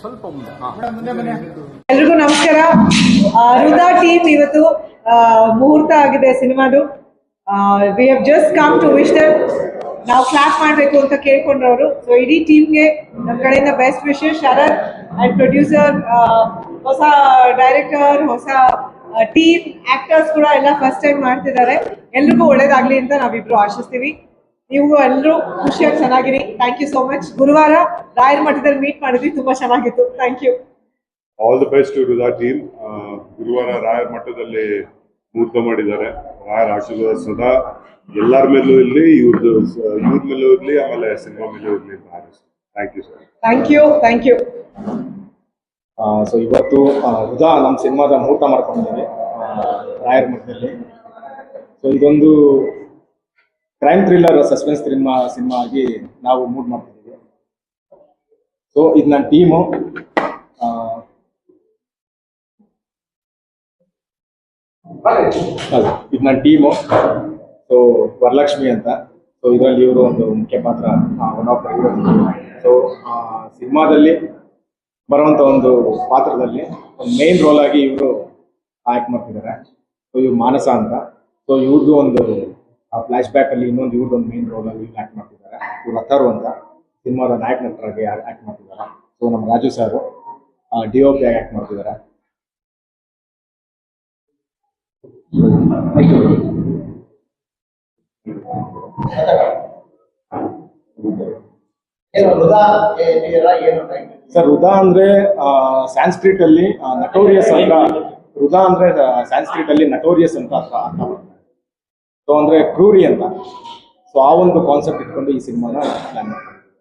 ಸ್ವಲ್ಪ ಎಲ್ರಿಗೂ ನಮಸ್ಕಾರ. ರುದಾ ಟೀಮ್ ಇವತ್ತು ಆ, ಮುಹೂರ್ತ ಆಗಿದೆ ಸಿನಿಮಾದು. We have just come to wish them ನಾವು ಕ್ಲಾಪ್ ಮಾಡಬೇಕು ಅಂತ ಕೇಳ್ಕೊಂಡ್ರವರು. ಸೊ ಇಡೀ ಟೀಮ್ಗೆ ನಮ್ಮ ಕಡೆಯಿಂದ best wishes Sharath and producer ಹೊಸ ಡೈರೆಕ್ಟರ್ ಹೊಸ ಟೀಮ್ ಆಕ್ಟರ್ಸ್ ಕೂಡ ಎಲ್ಲ ಫಸ್ಟ್ ಟೈಮ್ ಮಾಡ್ತಿದ್ದಾರೆ. ಎಲ್ರಿಗೂ ಒಳ್ಳೇದಾಗ್ಲಿ ಅಂತ ನಾವಿಬ್ರು ಆಶಿಸ್ತೀವಿ. ನೀವು ಎಲ್ಲರೂ ಖುಷಿಯಾಗಿ ಚೆನ್ನಾಗಿರಿ. ಥ್ಯಾಂಕ್ ಯು ಸೋ ಮಚ್ ಗುರುವಾರ ರಾಯರ್ ಮಠದಲ್ಲಿ ಮೀಟ್ ಮಾಡಿದ್ವಿ. ತುಂಬಾ ಚೆನ್ನಾಗಿತ್ತು. Thank you all the best to Ruda team ಗುರುವಾರ ರಾಯರ್ ಮಠದಲ್ಲಿ ಮೂರ್ತ ಮಾಡಿದ್ದಾರೆ. ರಾಯರ್ ಆಶೀರ್ವಾದ ಸದಾ. ಎಲ್ಲರ ಮೇಲೂ ಇರಲಿ ಇವ್ರದ್ದು ಇವ್ರ ಮೇಲೂ ಇರಲಿ ಆಮೇಲೆ ಸಿನಿಮಾ ಮೇಲೂ ಇರಲಿ thank you sir thank you thank you so ಇವತ್ತು ಉದಾ ನಮ್ಮ ಸಿನಿಮಾದ ಮುಹೂರ್ತ ಮಾಡ್ಕೊಂಡಿದ್ದೀವಿ ರಾಯರ್ ರಾಯರ ಮಠದಲ್ಲಿ. ಸೊ ಇದೊಂದು crime thriller suspense cinema cinema ಆಗಿ ನಾವು ಮೂಡ್ ಮಾಡ್ತಿದ್ದೀವಿ. ಸೊ ಇದು ನನ್ನ ಟೀಮು ಇದು ನನ್ನ ಟೀಮು ಸೊ ವರಲಕ್ಷ್ಮಿ ಅಂತ. ಸೊ ಇದರಲ್ಲಿ ಇವರು ಒಂದು ಮುಖ್ಯ ಪಾತ್ರ one of the hero so ಸಿನಿಮಾದಲ್ಲಿ ಬರುವಂತ ಒಂದು ಪಾತ್ರದಲ್ಲಿ ಒಂದು ಮೇನ್ ರೋಲ್ ಆಗಿ ಇವರು ಆಕ್ಟ್ ಮಾಡ್ತಿದ್ದಾರೆ. ಸೊ ಇವ್ರು ಮಾನಸ ಅಂತ. ಸೊ ಇವ್ರದ್ದು ಒಂದು ಫ್ಲಾಶ್ ಬ್ಯಾಕ್ ಅಲ್ಲಿ ಇನ್ನೊಂದು ಇವ್ರದ್ದು ಒಂದು ಮೇನ್ ರೋಲ್ ಅಲ್ಲಿ ಆಕ್ಟ್ ಮಾಡ್ತಿದ್ದಾರೆ. ಇವ್ರು ಅಥರು ಅಂತ ಸಿನಿಮಾದ ನಾಯಕ ನಟರಾಗಿ ಆಕ್ಟ್ ಮಾಡ್ತಿದ್ದಾರೆ. ಸೊ ನಮ್ಮ Raju sir D O P ಆಗಿ ಆಕ್ಟ್ ಮಾಡ್ತಿದ್ದಾರೆ. ಸರ್ ರುದಾ ಅಂದ್ರೆ ಸ್ಯಾನ್ಸ್ಕ್ರಿಟ್ ಅಲ್ಲಿ ನಟೋರಿಯಸ್ ಅಂತ ರುದಾ ಅಂದ್ರೆ ಸ್ಯಾನ್ಸ್ಕ್ರಿಟ್ ಅಲ್ಲಿ ನಟೋರಿಯಸ್ ಅಂತ ಅರ್ಥ ಸೊ ಅಂದ್ರೆ ಕ್ರೂರಿ ಅಂತ. ಸೊ ಆ ಒಂದು ಕಾನ್ಸೆಪ್ಟ್ ಇಟ್ಕೊಂಡು ಈ ಸಿನಿಮಾನ ಪ್ಲಾನ್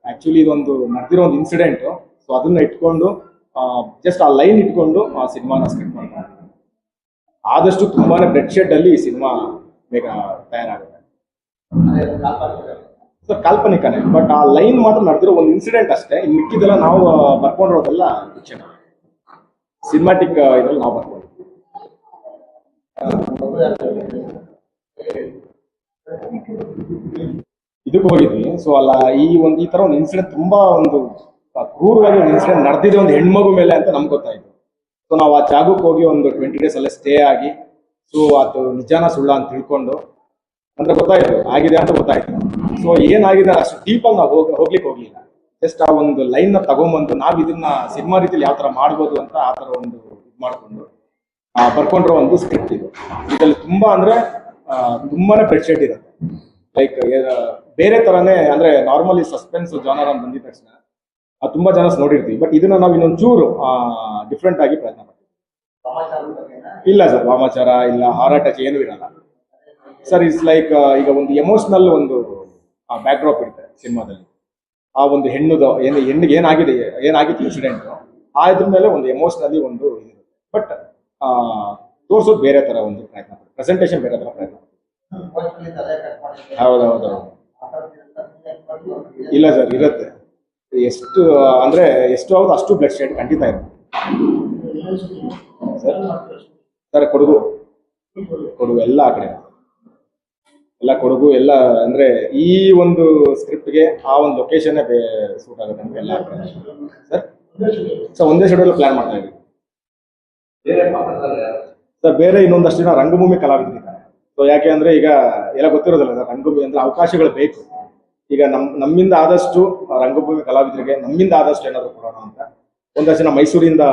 ಆಕ್ಚುಲಿ ಇದೊಂದು ನಡೆದಿರೋ ಒಂದು ಇನ್ಸಿಡೆಂಟ್ ಸೊ ಅದನ್ನ ಇಟ್ಕೊಂಡು ಜಸ್ಟ್ ಆ ಲೈನ್ ಇಟ್ಕೊಂಡು ಆ ಸಿನಿಮಾನ ಸ್ಕ್ರಿಪ್ಟ್ ಮಾಡ್ತಾರೆ. ಆದಷ್ಟು ತುಂಬಾನೇ ಬ್ರೆಡ್ ಶೆಡ್ ಅಲ್ಲಿ ಈ ಸಿನಿಮಾ ಬೇಗ ತಯಾರಾಗುತ್ತೆ. ಸರ್ ಕಾಲ್ಪನಿಕನೇ. ಬಟ್ ಆ ಲೈನ್ ಮಾತ್ರ ನಡೆದಿರೋ ಒಂದು ಇನ್ಸಿಡೆಂಟ್ ಅಷ್ಟೇ. ಇನ್ನು ಮಿಕ್ಕಿದೆಲ್ಲ ನಾವು ಬರ್ಕೊಂಡಿರೋದೆಲ್ಲ ಫಿಕ್ಷನ್ ಸಿನಿಮಾಟಿಕ್ ಇದ್ರಲ್ಲಿ ನಾವು ಬರ್ಕೊಂಡು ಇದಕ್ಕೆ ಹೋಗಿದ್ವಿ. ಸೊ ಅಲ್ಲ, ಈ ಒಂದು, ಈ ತರ ಒಂದು ಇನ್ಸಿಡೆಂಟ್ ತುಂಬಾ ಒಂದು ಕ್ರೂರವಾಗಿ ಒಂದು ಇನ್ಸಿಡೆಂಟ್ ನಡೆದಿದೆ ಒಂದು ಹೆಣ್ಮಗು ಮೇಲೆ ಅಂತ ನಮ್ಗೆ ಗೊತ್ತಾಯ್ತು. ಸೊ ನಾವು ಆ ಜಾಗಕ್ಕೆ ಹೋಗಿ ಒಂದು ಟ್ವೆಂಟಿ ಡೇಸ್ ಅಲ್ಲೇ ಸ್ಟೇ ಆಗಿ ಸೊ ಅದು ನಿಜಾನ ಸುಳ್ಳ ಅಂತ ತಿಳ್ಕೊಂಡು ಅಂದ್ರೆ ಗೊತ್ತಾಯ್ತು, ಆಗಿದೆ ಅಂತ ಗೊತ್ತಾಯ್ತು. ಸೊ ಏನಾಗಿದೆ, ಅಷ್ಟು ಡೀಪಾಗಿ ನಾವು ಹೋಗ್, ಹೋಗ್ಲಿಕ್ಕೆ ಹೋಗ್ಲಿಲ್ಲ. ಜಸ್ಟ್ ಆ ಒಂದು ಲೈನ್ನ ತಗೊಂಡ್ಬಂದು ನಾವ್ ಇದನ್ನ ಸಿನಿಮಾ ರೀತಿಯಲ್ಲಿ ಯಾವ ತರ ಮಾಡ್ಬೋದು ಅಂತ ಆ ತರ ಒಂದು ಇದು ಮಾಡ್ಕೊಂಡು ಬರ್ಕೊಂಡಿರೋ ಒಂದು ಸ್ಕ್ರಿಪ್ಟ್ ಇದು. ಇದರಲ್ಲಿ ತುಂಬಾ ಅಂದ್ರೆ ತುಂಬಾನೇ ಪ್ರೆಷೆಂಟ್ ಇರುತ್ತೆ. ಲೈಕ್ ಬೇರೆ ತರನೇ ಅಂದ್ರೆ ನಾರ್ಮಲಿ ಸಸ್ಪೆನ್ಸ್ ಜಾನರ್ ಅಂತ ಬಂದಿದ ತಕ್ಷಣ ಆ, ತುಂಬಾ ಜನ ನೋಡಿರ್ತೀವಿ. ಬಟ್ ಇದನ್ನ ನಾವು ಇನ್ನೊಂದು ಚೂರು ಡಿಫ್ರೆಂಟ್ ಆಗಿ ಪ್ರಯತ್ನ ಮಾಡ್ತೀವಿ ಇಲ್ಲ ಸರ್ ವಾಮಾಚಾರ ಇಲ್ಲ ಹಾರಾಟ ಏನೂ ಇರಲ್ಲ. ಸರ್ ಇಟ್ಸ್ ಲೈಕ್ ಈಗ ಒಂದು ಎಮೋಷನಲ್ ಒಂದು ಬ್ಯಾಕ್ ಡ್ರಾಪ್ ಇರುತ್ತೆ ಸಿನಿಮಾದಲ್ಲಿ. ಆ ಒಂದು ಹೆಣ್ಣುದು ಏನು ಹೆಣ್ಣಿಗೆ ಏನಾಗಿದೆ ಏನಾಗಿತ್ತು ಇನ್ಸಿಡೆಂಟ್ ಆ ಇದ್ರ ಮೇಲೆ ಒಂದು ಎಮೋಷನಲಿ ಒಂದು ಇದಿರುತ್ತೆ ಬಟ್ ತೋರಿಸೋದು ಬೇರೆ ತರ ಒಂದು ಪ್ರಯತ್ನ ಪ್ರೆಸೆಂಟೇಷನ್ ಬೇರೆ ತರ ಪ್ರಯತ್ನ ಹೌದೌದು. ಇಲ್ಲ ಸರ್ ಇರುತ್ತೆ. ಎಷ್ಟು ಅಂದ್ರೆ ಎಷ್ಟು ಹೌದು ಅಷ್ಟು ಬ್ಲಡ್ ಶೇಡ್ ಖಂಡಿತ ಇರುತ್ತೆ. Sir sir Kodagu. ಕೊಡಗು ಎಲ್ಲ ಆ ಕಡೆ. ಎಲ್ಲ ಕೊಡಗು ಎಲ್ಲ ಅಂದ್ರೆ ಈ ಒಂದು ಸ್ಕ್ರಿಪ್ಟ್ಗೆ ಆ ಒಂದು ಲೊಕೇಶನ್ ಸೂಟ್ ಆಗುತ್ತೆ ನಮ್ಗೆ ಎಲ್ಲ ಕಡೆ. ಸರ್ ಸರ್ ಒಂದೇ ಶೆಡ್ಯೂಲ್ ಪ್ಲಾನ್ ಮಾಡ್ತಾ ಇದ್ದೀವಿ. ಸರ್ ಬೇರೆ ಇನ್ನೊಂದಷ್ಟು ಜನ ರಂಗಭೂಮಿ ಕಲಾವಿದರಿದ್ದಾರೆ ಸೊ ಯಾಕೆ ಅಂದ್ರೆ ಈಗ ಎಲ್ಲ ಗೊತ್ತಿರೋದಿಲ್ಲ ರಂಗಭೂಮಿ ಅಂದ್ರೆ ಅವಕಾಶಗಳು ಬೇಕು. ಈಗ ನಮ್, ನಮ್ಮಿಂದ ಆದಷ್ಟು ರಂಗಭೂಮಿ ಕಲಾವಿದರಿಗೆ ನಮ್ಮಿಂದ ಆದಷ್ಟು ಏನಾದ್ರು ಕೊಡೋಣ ಅಂತ ಒಂದಷ್ಟು ಜನ ಮೈಸೂರಿಂದ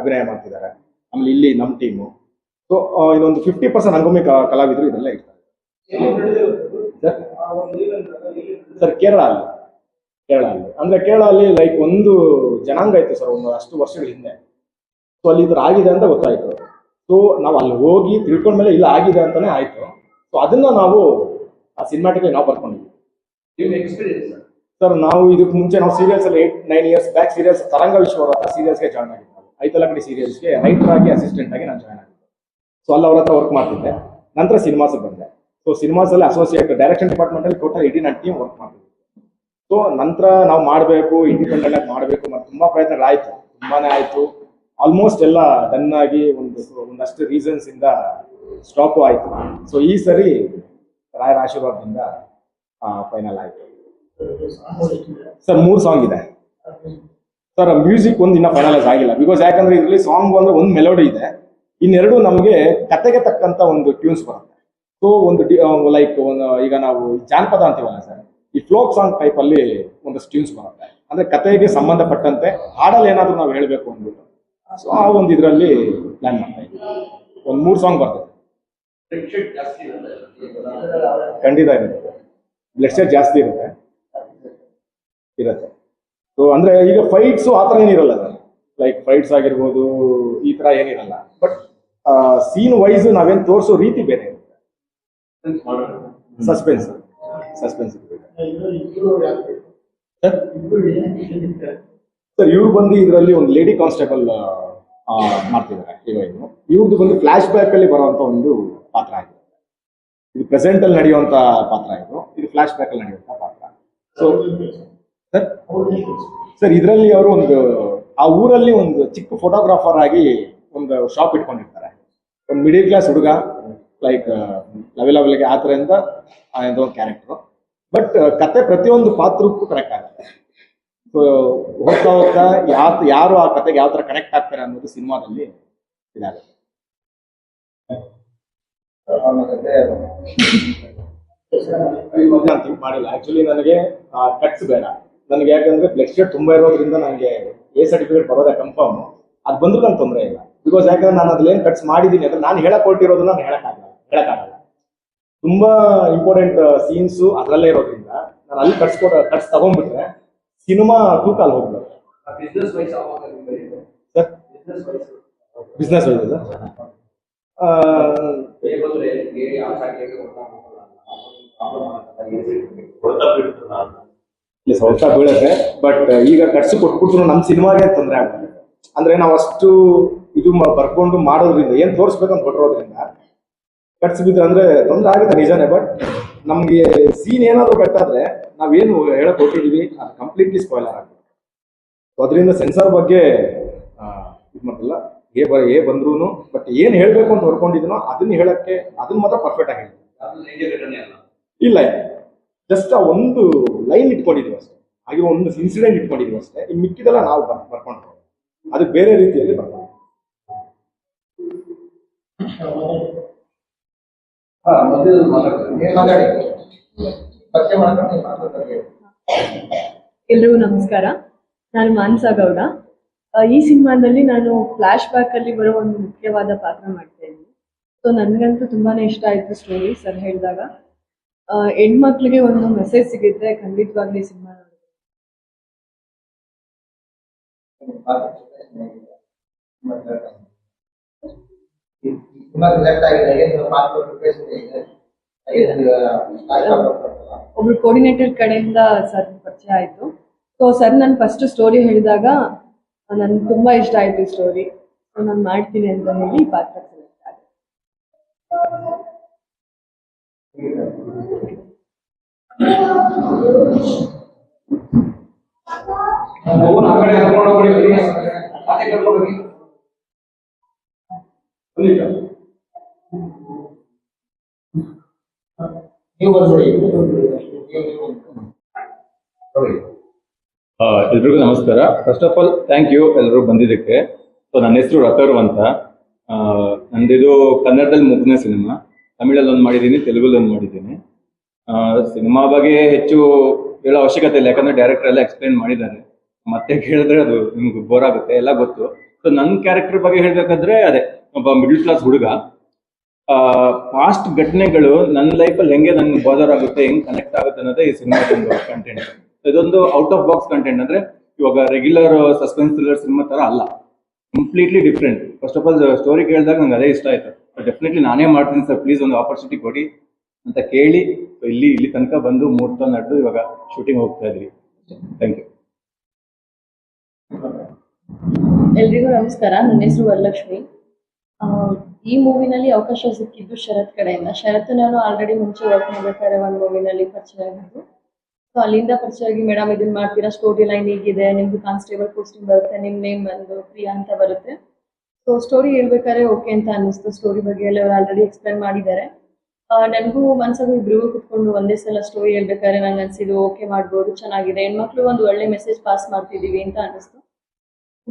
ಅಭಿನಯ ಮಾಡ್ತಿದ್ದಾರೆ. ಆಮೇಲೆ ಇಲ್ಲಿ ನಮ್ಮ ಟೀಮು. ಸೊ ಇದೊಂದು ಫಿಫ್ಟಿ ಪರ್ಸೆಂಟ್ ರಂಗಭೂಮಿ ಕಲಾವಿದರು ಇದೆಲ್ಲ ಇರ್ತಾರೆ. ಸರ್ ಸರ್ ಕೇರಳ ಅಲ್ಲಿ. ಕೇರಳ ಅಲ್ಲಿ. ಅಂದ್ರೆ ಕೇರಳ ಅಲ್ಲಿ ಲೈಕ್ ಒಂದು ಜನಾಂಗ ಇತ್ತು ಸರ್ ಒಂದು ಅಷ್ಟು ವರ್ಷಗಳ ಹಿಂದೆ. ಸೊ ಅಲ್ಲಿ ಇದ್ರ ಆಗಿದೆ ಅಂತ ಗೊತ್ತಾಯ್ತು. ಸೊ ನಾವು ಅಲ್ಲಿ ಹೋಗಿ ತಿಳ್ಕೊಂಡ್ಮೇಲೆ ಇಲ್ಲ ಆಗಿದೆ ಅಂತಾನೆ ಆಯ್ತು. ಸೊ ಅದನ್ನ ನಾವು ಆ ಸಿನಿಮಾಟಿಕ್ ನಾವು ಬರ್ಕೊಂಡಿದ್ವಿ. ಸರ್ ನಾವು ಇದಕ್ಕೆ ಮುಂಚೆ ನಾವು ಸೀರಿಯಲ್ಸ್ ಅಲ್ಲಿ eight nine years back serials ತರಂಗ ವಿಶ್ವರ ಸೀರಿಯಲ್ಸ್ಗೆ ಜಾಯ್ನ್ ಆಗಿದ್ದೆ ಐತಲ ಕಡೆ ಸೀರಿಯಲ್ಸ್ಗೆ ರೈಟರ್ ಆಗಿ ಅಸಿಸ್ಟೆಂಟ್ ಆಗಿ ನಾನು ಜಾಯ್ನ್ ಆಗಿದ್ದೆ. ಸೊ ಅಲ್ಲಿ ಅವ್ರ ಹತ್ರ ವರ್ಕ್ ಮಾಡ್ತಿದ್ದೆ. ನಂತರ ಸಿನಿಮಾಸ್ಗೆ ಬಂದೆ. ಸೊ ಸಿನಿಮಾಸಲ್ಲಿ ಅಸೋಸಿಯೇಟ್ ಡೈರೆಕ್ಷನ್ ಡಿಪಾರ್ಟ್ಮೆಂಟ್ ಅಲ್ಲಿ ಟೋಟಲ್ ಇಡೀ ಅಂಡ್ ಟೀಮ್ ವರ್ಕ್ ಮಾಡ್ತಿದ್ದೆ ಸೊ ನಂತರ ನಾವು ಮಾಡಬೇಕು ಇಂಡಿಪೆಂಡೆಂಟ್ ಆಗಿ ಮಾಡಬೇಕು ಮತ್ತು ತುಂಬಾ ಪ್ರಯತ್ನಗಳಾಯ್ತು ತುಂಬಾನೇ ಆಯ್ತು. ಆಲ್ಮೋಸ್ಟ್ ಎಲ್ಲ ಡನ್ ಆಗಿ ಒಂದು ಒಂದಷ್ಟು ರೀಸನ್ಸ್ ಇಂದ ಸ್ಟಾಪ್ ಆಯ್ತು. ಸೊ ಈ ಸರಿ ರಾಯರ ಆಶೀರ್ವಾದದಿಂದ ಫೈನಲ್ ಆಯ್ತು. ಸರ್ ಮೂರು ಸಾಂಗ್ ಇದೆ. ಸರ್ ಮ್ಯೂಸಿಕ್ ಒಂದು ಇನ್ನ ಫೈನಲೈಸ್ ಆಗಿಲ್ಲ. ಬಿಕಾಸ್ ಯಾಕಂದ್ರೆ ಇದರಲ್ಲಿ ಸಾಂಗ್ ಅಂದ್ರೆ ಒಂದು ಮೆಲೋಡಿ ಇದೆ. ಇನ್ನೆರಡು ನಮಗೆ ಕತೆಗೆ ತಕ್ಕಂತ ಒಂದು ಟ್ಯೂನ್ಸ್ ಬರುತ್ತೆ. ಸೊ ಒಂದು ಲೈಕ್ ಒಂದು, ಈಗ ನಾವು ಜಾನಪದ ಅಂತೀವಲ್ಲ ಸರ್ ಈ ಫ್ಲೋಕ್ ಸಾಂಗ್ ಟೈಪ್ ಅಲ್ಲಿ ಒಂದಷ್ಟು ಟ್ಯೂನ್ಸ್ ಬರುತ್ತೆ. ಅಂದ್ರೆ ಕತೆಗೆ ಸಂಬಂಧಪಟ್ಟಂತೆ ಹಾಡಲ್ಲಿ ಏನಾದ್ರು ನಾವು ಹೇಳಬೇಕು ಅಂದ್ಬಿಟ್ಟು. ಸೊ ಆ ಒಂದು ಇದರಲ್ಲಿ ಪ್ಲಾನ್ ಮಾಡ್ತಾ ಇದ್ದೀವಿ ಒಂದು ಮೂರು ಸಾಂಗ್ ಬರ್ತದೆ. ಖಂಡಿತ ಇರುತ್ತೆ. ಬ್ಲಡ್ ಶೇರ್ ಜಾಸ್ತಿ ಇರುತ್ತೆ. ಇರುತ್ತೆ. ಸೊ ಅಂದ್ರೆ ಈಗ ಫೈಟ್ಸ್ ಆ ಥರ ಏನಿರಲ್ಲ ಲೈಕ್ ಫೈಟ್ಸ್ ಆಗಿರ್ಬೋದು ಈ ತರ ಏನಿರಲ್ಲ. ಬಟ್ ಸೀನ್ ವೈಸ್ ನಾವೇನು ತೋರಿಸೋ ರೀತಿ ಬೇರೆ ಇರುತ್ತೆ. ಸಸ್ಪೆನ್ಸ್ ಸಸ್ಪೆನ್ಸ್ ಸರ್ ಇವ್ರು ಬಂದು ಇದರಲ್ಲಿ ಒಂದು ಲೇಡಿ ಕಾನ್ಸ್ಟೇಬಲ್ ಮಾಡ್ತಿದ್ದಾರೆ ಹೀರೋಯಿನ್. ಇವ್ರದ್ದು ಬಂದು ಫ್ಲಾಶ್ ಬ್ಯಾಕ್ ಅಲ್ಲಿ ಬರುವಂತ ಒಂದು ಪಾತ್ರ ಆಗಿದೆ ಇದು ಪ್ರೆಸೆಂಟ್ ಅಲ್ಲಿ ನಡೆಯುವಂತ ಪಾತ್ರ ಇದು. ಇದು ಫ್ಲಾಶ್ ಬ್ಯಾಕ್ ಅಲ್ಲಿ ನಡೆಯುವಂತ ಪಾತ್ರ. So sir? ಸರ್, ಇದರಲ್ಲಿ ಅವರು ಒಂದು, ಆ ಊರಲ್ಲಿ ಒಂದು ಚಿಕ್ಕ ಫೋಟೋಗ್ರಾಫರ್ ಆಗಿ ಒಂದು ಶಾಪ್ ಇಟ್ಕೊಂಡಿರ್ತಾರೆ. ಒಂದು ಮಿಡಿಲ್ ಕ್ಲಾಸ್ ಹುಡುಗ ಲೈಕ್ ಲೆವೆಲ್ ಲೆವೆಲ್ಗೆ ಆ ಥರದಿಂದ ಒಂದು ಕ್ಯಾರೆಕ್ಟರ್ ಬಟ್ ಕತೆ ಪ್ರತಿಯೊಂದು ಪಾತ್ರಕ್ಕೂ ಕರೆಕ್ಟ್ ಆಗುತ್ತೆ. ಹೋಗ್ತಾ ಹೋಗ್ತಾ ಯಾವ ಯಾರು ಆ ಕತೆಗೆ ಯಾವ ತರ ಕನೆಕ್ಟ್ ಆಗ್ತಾರೆ ಅನ್ನೋದು ಸಿನಿಮಾದಲ್ಲಿ ಇದಾಗುತ್ತೆ. ನಾನು ಮಾಡಿಲ್ಲ. ಆಕ್ಚುಲಿ ನನಗೆ ಕಟ್ಸ್ ಬೇಡ. ನನಗೆ ಯಾಕಂದ್ರೆ ಬ್ಲಡ್ ತುಂಬಾ ಇರೋದ್ರಿಂದ ನನಗೆ ಎ ಸರ್ಟಿಫಿಕೇಟ್ ಬರೋದೇ ಕನ್ಫರ್ಮ್ ಅದು ಬಂದ್ರೂ ನಂಗೆ ತೊಂದರೆ ಇಲ್ಲ. ಬಿಕಾಸ್ ಯಾಕಂದ್ರೆ ನಾನು ಅದ್ರಲ್ಲಿ ಏನು ಕಟ್ಸ್ ಮಾಡಿದ್ದೀನಿ ಅಂದ್ರೆ ನಾನು ಹೇಳಕ್ ಹೊರಟಿರೋದನ್ನ ನಾನು ಹೇಳಕ್ಕಾಗಲ್ಲ ಹೇಳಕ್ಕಾಗಲ್ಲ ತುಂಬಾ ಇಂಪಾರ್ಟೆಂಟ್ ಸೀನ್ಸು ಅದರಲ್ಲೇ ಇರೋದ್ರಿಂದ ನಾನು ಅಲ್ಲಿ ಕಟ್ಸ್ ಕಟ್ಸ್ ತಗೊಂಡ್ಬಿಟ್ರೆ ಸಿನಿಮಾ ತೂಕ ಅಲ್ಲಿ? ಹೋಗ್ಬೇಕು ಸರ್ ಬಿಸ್ನೆಸ್ ವೈಸ್ ಸ್ವಲ್ಪ ಬೀಳುತ್ತೆ ಬಟ್ ಈಗ ಕಟ್ಸಿ ಕೊಟ್ಬಿಟ್ರು ನಮ್ಮ ಸಿನಿಮಾಗೆ ತೊಂದರೆ ಆಗ್ತದೆ ಅಂದ್ರೆ ನಾವು ಅಷ್ಟು ಇದು ಮ- ಬರ್ಕೊಂಡು ಮಾಡೋದ್ರಿಂದ ಏನ್ ತೋರಿಸ್ಬೇಕಂತ ಹೊಟ್ಟಿರೋದ್ರಿಂದ ಕಟ್ಸ್ ಬಿದ್ದು ಅಂದ್ರೆ ತೊಂದರೆ ಆಗುತ್ತೆ ನಿಜಾನೇ ಬಟ್ ನಮ್ಗೆ ಸೀನ್ ಏನಾದ್ರು ಕಟ್ಟಾದ್ರೆ ನಾವೇನು ಹೇಳಕ್ ಹೊಟ್ಟಿದೀವಿ ಅದು ಕಂಪ್ಲೀಟ್ಲಿ ಸ್ಪಾಯ್ಲರ್ ಆಗುತ್ತೆ ಅದರಿಂದ ಸೆನ್ಸಾರ್ ಬಗ್ಗೆ ಇದು ಮಾಡಲ್ಲ ಏ ಬ ಏ ಬಂದ್ರೂ ಬಟ್ ಏನು ಹೇಳಬೇಕು ಅಂತ ಹೊರ್ಕೊಂಡಿದ್ನೋ ಅದನ್ನ ಹೇಳಕ್ಕೆ ಅದನ್ನ ಮಾತ್ರ ಪರ್ಫೆಕ್ಟ್ ಆಗಿ ಇಲ್ಲ ಜಸ್ಟ್ ಆ ಒಂದು ಲೈನ್ ಇಟ್ಕೊಂಡಿದೀವಿ ಅಷ್ಟೇ. ಹಾಗೆ ಒಂದು ಇನ್ಸಿಡೆಂಟ್ ಇಟ್ಕೊಂಡಿದೀವಿ ಅಷ್ಟೇ. ಇನ್ನು ಮಿಕ್ಕಿದೆಲ್ಲ ನಾವು ಬರ್ ಬರ್ಕೊಂಡು ಅದು ಬೇರೆ ರೀತಿಯಲ್ಲಿ ಬರ್ಕೊಂಡು ಎಲ್ರಿಗೂ ನಮಸ್ಕಾರ. ನಾನು ಮಾನ್ಸಾ ಗೌಡ. ಆ, ಈ ಸಿನಿಮಾದಲ್ಲಿ ನಾನು ಫ್ಲಾಶ್ ಬ್ಯಾಕ್ ಅಲ್ಲಿ ಬರೋ ಒಂದು ಮುಖ್ಯವಾದ ಪಾತ್ರ ಮಾಡ್ತಾ ಇದ್ದೀನಿ. ಸೊ ನನಗಂತೂ ತುಂಬಾನೇ ಇಷ್ಟ ಆಯ್ತು ಸ್ಟೋರಿ ಸರ್ ಹೇಳಿದಾಗ. ಹೆಣ್ಮಕ್ಳಿಗೆ ಒಂದು ಮೆಸೇಜ್ ಸಿಗಿದ್ರೆ ಖಂಡಿತವಾಗ್ಲೂ ಈ ಸಿನಿಮಾ ನೋಡಿ ಒಬ್ರು ಕೋರ್ಡಿನೇಟರ್ ಕಡೆಯಿಂದ ಸರ್ ಪರಿಚಯ ಆಯ್ತು. ಸೊ ಸರ್ ನಾನು ಫಸ್ಟ್ ಸ್ಟೋರಿ ಹೇಳಿದಾಗ ನನ್ಗೆ ತುಂಬಾ ಇಷ್ಟ ಆಯ್ತು ಈ ಸ್ಟೋರಿ ಸೊ ನಾನು ಮಾಡ್ತೀನಿ ಅಂತ ಹೇಳಿ ಪಾತ್ರ ಸೆಲೆಕ್ಟ್ ಆಗಿದೆ ಎಲ್ರಿಗೂ ನಮಸ್ಕಾರ. First of all thank you ಎಲ್ಲರೂ ಬಂದಿದ್ದಕ್ಕೆ. ಸೊ ನನ್ನ ಹೆಸರು ರತರು ಅಂತ. ನಂದಿದು ಕನ್ನಡದಲ್ಲಿ ಮೂರನೇ ಸಿನಿಮಾ. ತಮಿಳಲ್ಲಿ ಒಂದು ಮಾಡಿದ್ದೀನಿ, ತೆಲುಗಲ್ಲಿ ಒಂದು ಮಾಡಿದ್ದೀನಿ. ಸಿನಿಮಾ ಬಗ್ಗೆ ಹೆಚ್ಚು ಹೇಳೋ ಅವಶ್ಯಕತೆ ಇಲ್ಲ, ಯಾಕಂದ್ರೆ ಡೈರೆಕ್ಟರ್ ಎಲ್ಲ ಎಕ್ಸ್ಪ್ಲೈನ್ ಮಾಡಿದ್ದಾರೆ. ಮತ್ತೆ ಕೇಳಿದ್ರೆ ಅದು ನಿಮ್ಗೆ ಬೋರ್ ಆಗುತ್ತೆ, ಎಲ್ಲ ಗೊತ್ತು. ಸೊ ನನ್ನ ಕ್ಯಾರೆಕ್ಟರ್ ಬಗ್ಗೆ ಹೇಳ್ಬೇಕಾದ್ರೆ, ಅದೇ, ಒಬ್ಬ ಮಿಡ್ಲ್ ಕ್ಲಾಸ್ ಹುಡುಗ. ಪಾಸ್ಟ್ ಘಟನೆಗಳು ನನ್ನ ಲೈಫಲ್ಲಿ ಹೆಂಗೆ ನನ್ಗೆ ಬಾದರ್ ಆಗುತ್ತೆ, ಹೆಂಗ್ ಕನೆಕ್ಟ್ ಆಗುತ್ತೆ ಅನ್ನೋದೇ ಈ ಸಿನಿಮಾದೊಂದು ಕಂಟೆಂಟ್ ಇದೊಂದು ಔಟ್ ಆಫ್ ಬಾಕ್ಸ್ ಕಂಟೆಂಟ್ ಅಂದ್ರೆ ಇವಾಗ ರೆಗ್ಯುಲರ್ ಸಸ್ಪೆನ್ಸ್ ಥ್ರಿಲ್ಲರ್ ಸಿನಿಮಾ ತರ ಅಲ್ಲ. Completely different first of all story ಕೇಳಿದಾಗ ನಂಗೆ ಅದೇ ಇಷ್ಟ ಆಯ್ತು. ಡೆಫಿನೆಟ್ಲಿ ನಾನೇ ಮಾಡ್ತೀನಿ ಸರ್ ಪ್ಲೀಸ್ ಒಂದು ಆಪರ್ಚುನಿಟಿ ಕೊಡಿ ಅಂತ ಕೇಳಿ ಇಲ್ಲಿ ಇಲ್ಲಿ ತನಕ ಬಂದು ಮೂರ್ತ ನಡೆದು ಇವಾಗ ಶೂಟಿಂಗ್ ಹೋಗ್ತಾ ಇದ್ವಿ. ಥ್ಯಾಂಕ್ ಯು ಎಲ್ರಿಗೂ ನಮಸ್ಕಾರ. ನನ್ನ ಹೆಸರು ವರಲಕ್ಷ್ಮಿ. ಈ ಮೂವಿನಲ್ಲಿ ಅವಕಾಶ ಸಿಕ್ಕಿದ್ದು ಶರತ್ ಕಡೆಯಿಂದ. ಶರತ್ ನಾನು ಆಲ್ರೆಡಿ ಮುಂಚೆ ವರ್ಕ್ ಮಾಡ್ಬೇಕಾದ್ರೆ ಒಂದು ಮೂವಿನಲ್ಲಿ ಪರಿಚಯ ಆಗಿದ್ದು. ಸೊ ಅಲ್ಲಿಂದ ಪರಿಚಯ ಆಗಿ, ಮೇಡಮ್ ಇದನ್ನ ಮಾಡ್ತೀರಾ? ಸ್ಟೋರಿ ಲೈನ್ ಹೀಗಿದೆ, ನಿಮ್ದು ಕಾನ್ಸ್ಟೇಬಲ್ ಪೋಸ್ಟಿಂಗ್ ಬರುತ್ತೆ ನಿಮ್ಮ ನೇಮ್ ಬಂದು ಪ್ರಿಯಾ ಅಂತ ಬರುತ್ತೆ. ಸೊ ಸ್ಟೋರಿ ಹೇಳ್ಬೇಕಾದ್ರೆ ಓಕೆ ಅಂತ ಅನ್ನಿಸ್ತು. ಸ್ಟೋರಿ ಬಗ್ಗೆ ಎಲ್ಲ ಆಲ್ರೆಡಿ ಎಕ್ಸ್ಪ್ಲೈನ್ ಮಾಡಿದ್ದಾರೆ. ನನಗೂ ಮನ್ಸಾಗ ಇಬ್ರಿಗೂ ಕುತ್ಕೊಂಡು ಒಂದೇ ಸಲ ಸ್ಟೋರಿ ಹೇಳ್ಬೇಕಾದ್ರೆ ನಂಗೆ ಅನ್ಸಿದ್ದು, ಓಕೆ, ಮಾಡ್ಬೋದು, ಚೆನ್ನಾಗಿದೆ. ಹೆಣ್ಮಕ್ಳು ಒಂದು ಒಳ್ಳೆ ಮೆಸೇಜ್ ಪಾಸ್ ಮಾಡ್ತಿದೀವಿ ಅಂತ ಅನ್ನಿಸ್ತು.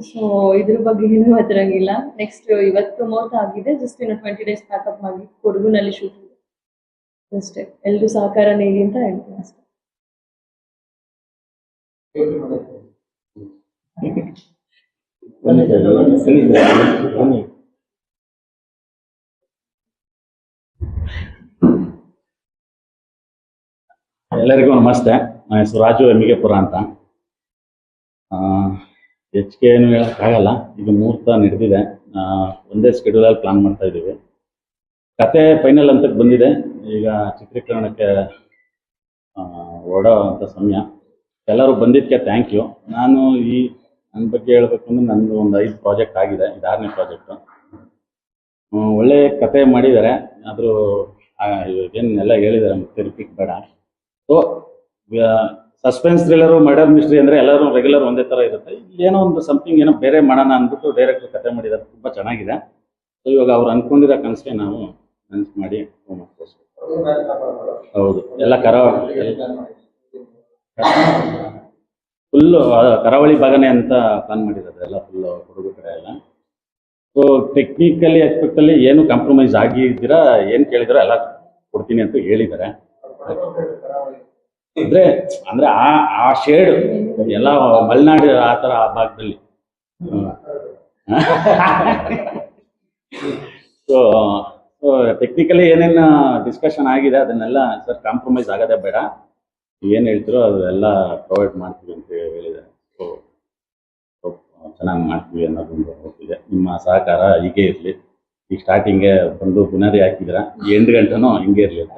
ಸೊ ಇದ್ರ ಬಗ್ಗೆ ಏನು ಮಾತಾಡಂಗಿಲ್ಲ. ನೆಕ್ಸ್ಟ್ ಇವತ್ತು ಮುಹೂರ್ತ ಆಗಿದೆ. ಜಸ್ಟ್ ಇನ್ನು ಟ್ವೆಂಟಿ ಡೇಸ್ ಪ್ಯಾಕಪ್ ಮಾಡಿ ಕೊಡಗುನಲ್ಲಿ ಶೂಟ್ ಇದೆ ಅಷ್ಟೇ. ಎಲ್ರೂ ಸಹಕಾರ ನೀಡಿ ಅಂತ ಹೇಳ್ತೀನಿ ಅಷ್ಟೇ. ಎಲ್ಲರಿಗೂ ನಮಸ್ತೆ. ನನ್ನ ಹೆಸರು ರಾಜು ಎಮ್ಮಿಗೆಪುರ ಅಂತ. ಹೆಚ್ಚಿಗೆ ಏನು ಹೇಳೋಕ್ಕಾಗಲ್ಲ ಇದು ಮುಹೂರ್ತ ನಡೆದಿದೆ. ಒಂದೇ ಒಂದೇ ಸ್ಕೆಡ್ಯೂಲಲ್ಲಿ ಪ್ಲಾನ್ ಮಾಡ್ತಾ ಇದ್ದೀವಿ. ಕತೆ ಫೈನಲ್ ಅಂತಕ್ಕೆ ಬಂದಿದೆ. ಈಗ ಚಿತ್ರೀಕರಣಕ್ಕೆ ಓಡೋ ಅಂಥ ಸಮಯ. ಎಲ್ಲರೂ ಬಂದಿದ್ದಕ್ಕೆ ಥ್ಯಾಂಕ್ ಯು ನಾನು ಈ ನನ್ನ ಬಗ್ಗೆ ಹೇಳ್ಬೇಕು ಅಂದ್ರೆ ನಂದು ಒಂದು ಐದು ಪ್ರಾಜೆಕ್ಟ್ ಆಗಿದೆ. ಇದು ಆರನೇ ಪ್ರಾಜೆಕ್ಟು ಒಳ್ಳೆ ಕತೆ ಮಾಡಿದ್ದಾರೆ. ಆದರೂ ಏನು ಎಲ್ಲ ಹೇಳಿದ್ದಾರೆ ಮತ್ತೆ ರಿಪೀಟ್ ಬೇಡ. So suspense thriller murder mystery ಅಂದರೆ ಎಲ್ಲರೂ ರೆಗ್ಯುಲರ್ ಒಂದೇ ಥರ ಇರುತ್ತೆ. ಏನೋ ಒಂದು ಸಮಥಿಂಗ್ ಏನೋ ಬೇರೆ ಮಾಡೋಣ ಅಂದ್ಬಿಟ್ಟು ಡೈರೆಕ್ಟರ್ ಕತೆ ಮಾಡಿದ್ದಾರೆ. ತುಂಬ ಚೆನ್ನಾಗಿದೆ. ಸೊ ಇವಾಗ ಅವ್ರು ಅಂದ್ಕೊಂಡಿರೋ ಕನಸೇ ನಾವು ಕನಸು ಮಾಡಿ ಹೌದು. ಎಲ್ಲ ಕರಾವಳಿ ಫುಲ್ಲು ಕರಾವಳಿ ಭಾಗನೇ ಅಂತ ಪ್ಲಾನ್ ಮಾಡಿರೋದು ಎಲ್ಲ ಫುಲ್ಲು ಹುಡುಗರು ಕಡೆ ಎಲ್ಲ. ಸೊ ಟೆಕ್ನಿಕಲಿ ಆಸ್ಪೆಕ್ಟಲ್ಲಿ ಏನು ಕಾಂಪ್ರಮೈಸ್ ಆಗಿದ್ದೀರಾ, ಏನು ಕೇಳಿದಿರೋ ಎಲ್ಲ ಕೊಡ್ತೀನಿ ಅಂತ ಹೇಳಿದ್ದಾರೆ. ಅಂದ್ರೆ ಅಂದ್ರೆ ಆ ಆ ಶೇಡ್, ಎಲ್ಲ ಮಲೆನಾಡು ಆ ತರ ಆ ಭಾಗದಲ್ಲಿ. ಸೊ ಸೊ ಟೆಕ್ನಿಕಲಿ ಏನೇನು ಡಿಸ್ಕಷನ್ ಆಗಿದೆ, ಅದನ್ನೆಲ್ಲ ಸರ್ ಕಾಂಪ್ರಮೈಸ್ ಆಗೋದೇ ಬೇಡ. ಏನು ಹೇಳ್ತಿರೋ ಅದೆಲ್ಲ ಪ್ರೊವೈಡ್ ಮಾಡ್ತೀವಿ ಅಂತ ಹೇಳಿದ್ದಾರೆ. ಸೊ ಚೆನ್ನಾಗಿ ಮಾಡ್ತೀವಿ ಅನ್ನೋದೊಂದು ಹೋಗಿದೆ ನಿಮ್ಮ ಸಹಕಾರ ಹೀಗೆ ಇರಲಿ. ಈ ಸ್ಟಾರ್ಟಿಂಗ್ ಬಂದು ಬುನಾದಿ ಹಾಕಿದ್ರ ಎಂಟು ಗಂಟೆನೂ ಹಿಂಗೆ ಇರಲಿ ಅಂತ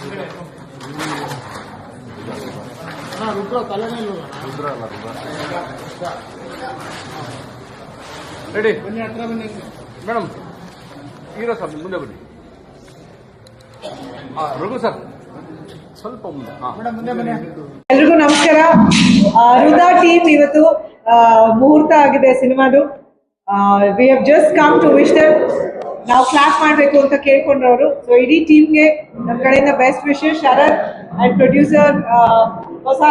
ಕೇಳ್ತೀನಿ ರೆಡಿ ಮೇಡಮ್ ಹೀರೋ ಸರ್ ಮುಂದೆ ಬನ್ನಿ. ಹಾಂ ರಘು ಸರ್ ಸ್ವಲ್ಪ ಮುಂದೆ ಹಾಂ. ಎಲ್ರಿಗೂ ನಮಸ್ಕಾರ. ಆ, ರುದಾ ಟೀಮ್ ಇವತ್ತು ಆ, ಮುಹೂರ್ತ ಆಗಿದೆ ಸಿನಿಮಾದು. We have just come to wish them ನಾವು ಕ್ಲಾಸ್ ಮಾಡಬೇಕು ಅಂತ ಕೇಳ್ಕೊಂಡವರು ಸೊ ಇಡೀ ಟೀಮ್ಗೆ ನಮ್ಮ ಕಡೆಯಿಂದ best wishes Sharath and producer ಹೊಸ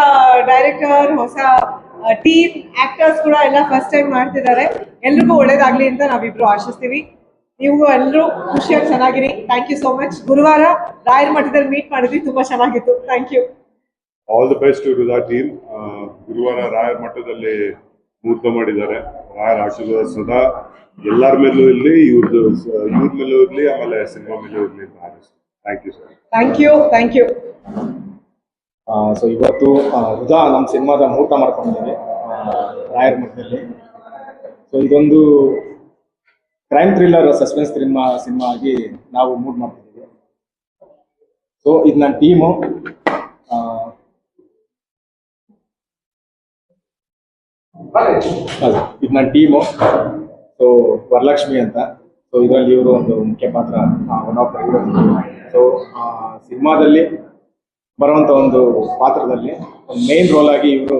ಡೈರೆಕ್ಟರ್ ಹೊಸ ಟೀಮ್ ಆಕ್ಟರ್ಸ್ ಕೂಡ ಎಲ್ಲ ಫಸ್ಟ್ ಟೈಮ್ ಮಾಡ್ತಿದ್ದಾರೆ. ಎಲ್ರಿಗೂ ಒಳ್ಳೇದಾಗ್ಲಿ ಅಂತ ನಾವಿಬ್ರು ಆಶಿಸ್ತೀವಿ. ನೀವು ಎಲ್ಲರೂ ಖುಷಿಯಾಗಿ ಚೆನ್ನಾಗಿರಿ. ಥ್ಯಾಂಕ್ ಯು ಸೋ ಮಚ್ ಗುರುವಾರ ರಾಯರ ಮಠದಲ್ಲಿ ಮೀಟ್ ಮಾಡಿದ್ವಿ. ತುಂಬಾ ಚೆನ್ನಾಗಿತ್ತು. Thank you all the best to team ಗುರುವಾರ ರಾಯರ ಮಠದಲ್ಲಿ ಮುಹೂರ್ತ ಮಾಡಿದ್ದಾರೆ. ರಾಯರ ಆಶೀರ್ವಾದ ಸದಾ ಎಲ್ಲರ ಮೇಲೂ ಇರಲಿ ಇವ್ರದ್ದು ಇವ್ರ ಮೇಲೂ ಇರಲಿ ಆಮೇಲೆ ಸಿನಿಮಾ ಮೇಲೂ ಇರಲಿ ಅಂತ ಹಾರೈಸ್ತೀನಿ thank you sir thank you thank you so ಇವತ್ತು ಉದಾ ನಮ್ಮ ಸಿನಿಮಾದ ಮುಹೂರ್ತ ಮಾಡ್ಕೊಂಡಿದ್ದೀವಿ ರಾಯಲ್ ರಾಯರ ಮಠದಲ್ಲಿ. ಸೊ ಇದೊಂದು crime thriller suspense cinema cinema ಆಗಿ ನಾವು ಮೂಡ್ ಮಾಡ್ತಿದ್ದೀವಿ. ಸೊ ಇದು ನನ್ನ ಟೀಮು ಇದು ನನ್ನ ಟೀಮು ಸೊ ವರಲಕ್ಷ್ಮಿ ಅಂತ. ಸೊ ಇದರಲ್ಲಿ ಇವರು ಒಂದು ಮುಖ್ಯ ಪಾತ್ರ ಒನ್ ಆಫ್ ದ ಸೊ ಸಿನಿಮಾದಲ್ಲಿ ಬರುವಂತ ಒಂದು ಪಾತ್ರದಲ್ಲಿ ಒಂದು ಮೇನ್ ರೋಲ್ ಆಗಿ ಇವರು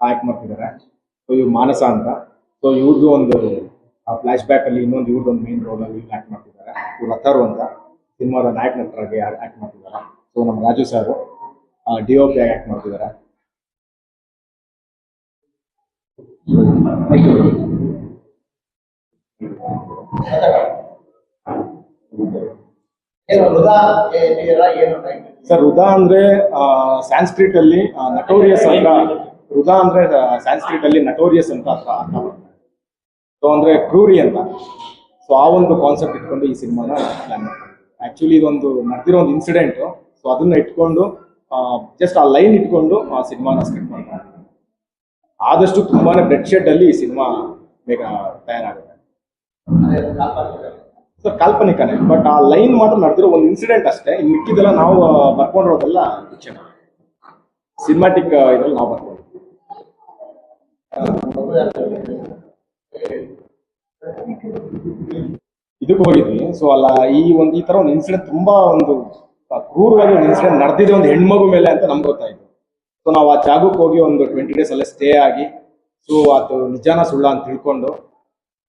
ಆಕ್ಟ್ ಮಾಡ್ತಿದ್ದಾರೆ. ಸೊ ಇವ್ರು ಮಾನಸ ಅಂತ. ಸೊ ಇವ್ರದ್ದು ಒಂದು ಫ್ಲಾಶ್ ಬ್ಯಾಕ್ ಅಲ್ಲಿ ಇನ್ನೊಂದು ಇವ್ರದ್ದು ಒಂದು ಮೇನ್ ರೋಲ್ ಅಲ್ಲಿ ಆಕ್ಟ್ ಮಾಡ್ತಿದ್ದಾರೆ. ಇವ್ರು ರಥರು ಅಂತ. ಸಿನಿಮಾದ ನಾಯಕ ನಟರಾಗಿ ಆಕ್ಟ್ ಮಾಡ್ತಿದ್ದಾರೆ. ಸೊ ನಮ್ಮ Raju sir D O P ಆಗಿ ಆಕ್ಟ್ ಮಾಡ್ತಿದ್ದಾರೆ. ಸರ್ ರುದಾ ಅಂದ್ರೆ ಸ್ಯಾನ್ಸ್ಕ್ರಿಟ್ ಅಲ್ಲಿ ನಟೋರಿಯಸ್ ಅಂತ ರುದಾ ಅಂದ್ರೆ ಸ್ಯಾನ್ಸ್ಕ್ರಿಟ್ ಅಲ್ಲಿ ನಟೋರಿಯಸ್ ಅಂತ ಅರ್ಥ ಸೊ ಅಂದ್ರೆ ಕ್ರೂರಿ ಅಂತ. ಸೊ ಆ ಒಂದು ಕಾನ್ಸೆಪ್ಟ್ ಇಟ್ಕೊಂಡು ಈ ಸಿನಿಮಾನ ಪ್ಲಾನ್ ಆಕ್ಚುಲಿ ಇದೊಂದು ನಡೆದಿರೋ ಒಂದು ಇನ್ಸಿಡೆಂಟ್ ಸೊ ಅದನ್ನ ಇಟ್ಕೊಂಡು ಜಸ್ಟ್ ಆ ಲೈನ್ ಇಟ್ಕೊಂಡು ಆ ಸಿನಿಮಾನ ಸ್ಕ್ರಿಪ್ಟ್ ಮಾಡ್ತಾರೆ. ಆದಷ್ಟು ತುಂಬಾನೇ ಬ್ಲಡ್ ಶೆಡ್ ಅಲ್ಲಿ ಈ ಸಿನಿಮಾ ಬೇಗ ತಯಾರಾಗುತ್ತೆ. ಸರ್ ಕಾಲ್ಪನಿಕನೇ ಬಟ್ ಆ ಲೈನ್ ಮಾತ್ರ ನಡೆದಿರೋ ಒಂದು ಇನ್ಸಿಡೆಂಟ್ ಅಷ್ಟೇ. ಇನ್ನು ಮಿಕ್ಕಿದೆಲ್ಲ ನಾವು ಬರ್ಕೊಂಡಿರೋದೆಲ್ಲ ಫಿಕ್ಷನ್ ಸಿನಿಮಾಟಿಕ್ ಇದ್ರಲ್ಲಿ ನಾವು ಬರ್ಕೊಂಡು ಇದಕ್ಕೂ ಹೋಗಿದ್ವಿ. ಸೊ ಅಲ್ಲ, ಈ ಒಂದು, ಈ ತರ ಒಂದು ಇನ್ಸಿಡೆಂಟ್ ತುಂಬಾ ಒಂದು ಕ್ರೂರವಾಗಿ ಒಂದು ಇನ್ಸಿಡೆಂಟ್ ನಡೆದಿದೆ ಒಂದು ಹೆಣ್ಮಗು ಮೇಲೆ ಅಂತ ನಮ್ಗೆ ಗೊತ್ತಾಯ್ತು. ಸೊ ನಾವು ಆ ಜಾಗಕ್ಕೆ ಹೋಗಿ ಒಂದು ಟ್ವೆಂಟಿ ಡೇಸ್ ಅಲ್ಲೇ ಸ್ಟೇ ಆಗಿ ಸೊ ಅದು ನಿಜಾನ ಸುಳ್ಳ ಅಂತ ತಿಳ್ಕೊಂಡು